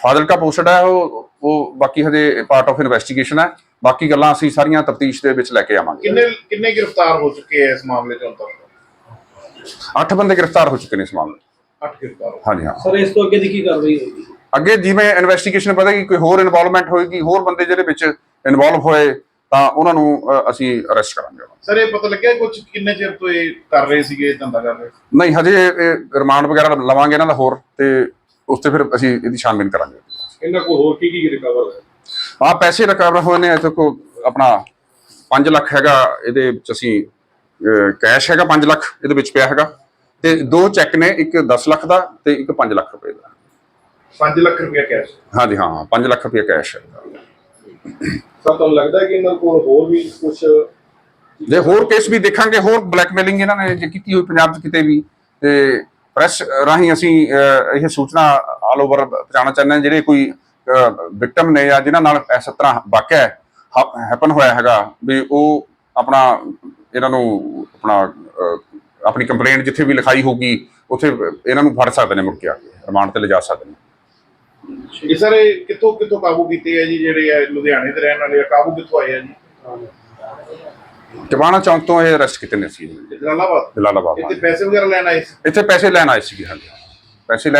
ਫਾਜ਼ਿਲਕਾ ਪੋਸਟਡ ਹੈ ਉਹ ਉਹ ਬਾਕੀ ਹਜੇ ਪਾਰਟ ਆਫ ਇਨਵੈਸਟੀਗੇਸ਼ਨ ਹੈ। ਬਾਕੀ ਗੱਲਾਂ ਅਸੀਂ ਸਾਰੀਆਂ ਤਫਤੀਸ਼ ਦੇ ਵਿੱਚ ਲੈ ਕੇ ਆਵਾਂਗੇ। ਕਿੰਨੇ ਕਿੰਨੇ ਗ੍ਰਿਫਤਾਰ ਹੋ ਚੁੱਕੇ ਆ ਇਸ ਮਾਮਲੇ 'ਚ ਹੁਣ ਤੱਕ? 8 ਬੰਦੇ ਗ੍ਰਿਫਤਾਰ ਹੋ ਚੁੱਕੇ ਨੇ ਇਸ ਮਾਮਲੇ 'ਚ। 8 ਗ੍ਰਿਫਤਾਰ ਹੋ ਹਾਂਜੀ ਹਾਂ। ਸਰ ਇਸ ਤੋਂ ਅੱਗੇ ਦੀ ਕੀ ਕਾਰਵਾਈ ਹੋਏਗੀ? ਅੱਗੇ ਜਿਵੇਂ ਇਨਵੈਸਟੀਗੇਸ਼ਨ ਵਧੇਗੀ ਕੋਈ ਹੋਰ ਇਨਵੋਲਵਮੈਂਟ ਹੋਏਗੀ ਹੋਰ ਬੰਦੇ ਜਿਹੜੇ ਵਿੱਚ ਇਨਵੋਲਵ ਹੋਏ ਤਾਂ ਉਹਨਾਂ ਨੂੰ ਅ, ਅਸੀਂ ਅਰੈਸਟ ਕਰਾਂਗੇ। ਸਰ ਇਹ ਪਤਾ ਲੱਗਿਆ ਕੁਝ ਕਿੰਨੇ ਚਿਰ ਤੋਂ ਇਹ ਕਰ ਰਹੇ ਸੀਗੇ ਇਹ ਧੰਦਾ ਕਰ ਰਹੇ ਨਹੀਂ ਹਜੇ ਇਹ ਰਿਮਾਂਡ ਵਗੈਰਾ ਲਵਾਂਗੇ ਇਹਨਾਂ ਦਾ ਹੋਰ ਤੇ ਉਸ ਤੇ ਫਿਰ ਅਸੀਂ ਇਹਦੀ ਛਾਨਬੀਨ ਕਰਾਂਗੇ। ਇਹਨਾਂ ਕੋਲ ਹੋਰ ਕੀ ਕੀ ਰਿਕਵਰ ਹੋਇਆ? ਆ ਪੈਸੇ ਰਿਕਵਰ ਹੋਏ ਨੇ ਇੱਥੇ ਕੋ ਆਪਣਾ 5 ਲੱਖ ਹੈਗਾ ਇਹਦੇ ਵਿੱਚ ਅਸੀਂ ਕੈਸ਼ ਹੈਗਾ 5 ਲੱਖ ਇਹਦੇ ਵਿੱਚ ਪਿਆ ਹੈਗਾ। ਤੇ ਦੋ ਚੈੱਕ ਨੇ ਇੱਕ 10 ਲੱਖ ਦਾ ਤੇ ਇੱਕ 5 ਲੱਖ ਰੁਪਏ ਦਾ। 5 ਲੱਖ ਰੁਪਇਆ ਕੈਸ਼ ਹਾਂਜੀ ਹਾਂ 5 ਲੱਖ ਰੁਪਏ ਕੈਸ਼ ਹੈ। ਸਰ ਤੁਹਾਨੂੰ ਲੱਗਦਾ ਕਿ ਇਹਨਾਂ ਕੋਲ ਹੋਰ ਵੀ ਕੁਝ ਜੇ ਹੋਰ ਕੇਸ ਵੀ ਦੇਖਾਂਗੇ ਹੋਰ ਬਲੈਕਮੇਲਿੰਗ ਇਹਨਾਂ ਨੇ ਜੇ ਕੀਤੀ ਹੋਈ ਪੰਜਾਬ 'ਚ ਕਿਤੇ ਵੀ ਤੇ ਪ੍ਰੈਸ ਰਾਹੀਂ ਅਸੀਂ ਇਹ ਸੂਚਨਾ ਆਲ ਓਵਰ ਪਹੁੰਚਾਉਣਾ ਚਾਹੁੰਦੇ ਹਾਂ, ਜਿਹੜੇ ਕੋਈ ਵਿਕਟਮ ਨੇ ਜਾਂ ਜਿਨ੍ਹਾਂ ਨਾਲ ਇਸ ਤਰ੍ਹਾਂ ਵਾਕਿਆ ਹੈਪਨ ਹੋਇਆ ਹੈਗਾ ਵੀ ਉਹ ਆਪਣਾ, ਇਹਨਾਂ ਨੂੰ ਆਪਣਾ ਆਪਣੀ ਕੰਪਲੇਂਟ ਜਿੱਥੇ ਵੀ ਲਿਖਾਈ ਹੋਊਗੀ, ਉੱਥੇ ਇਹਨਾਂ ਨੂੰ ਫੜ ਸਕਦੇ ਨੇ ਮੁੜ ਕੇ ਆ ਕੇ, ਰਿਮਾਂਡ ਤੇ ਲਿਜਾ ਸਕਦੇ ਨੇ। ਇਹ ਸਰ, ਇਹ ਕਿੱਥੋਂ ਕਿੱਥੋਂ ਕਾਬੂ ਕੀਤੇ ਆ ਜੀ, ਜਿਹੜੇ ਆ ਲੁਧਿਆਣੇ ਦੇ ਰਹਿਣ ਵਾਲੇ ਆ? ਕਾਬੂ ਕਿੱਥੋਂ ਆਏ ਆ ਜੀ? ਟਿਵਾਣਾ ਚੌਂਕ ਤੋਂ ਇਹ ਅਰੈਸਟ ਕੀਤੇ ਨੇ ਸੀ ਜਲਾਲਾਬਾਦ? ਜਲਾਲਾਬਾਦ ਇੱਥੇ ਪੈਸੇ ਵਗੈਰਾ ਲੈਣ ਆਏ ਸੀ? ਇੱਥੇ ਪੈਸੇ ਲੈਣ ਆਏ ਸੀਗੇ ਹਾਂਜੀ। ਪੈਸੇ ਲੈ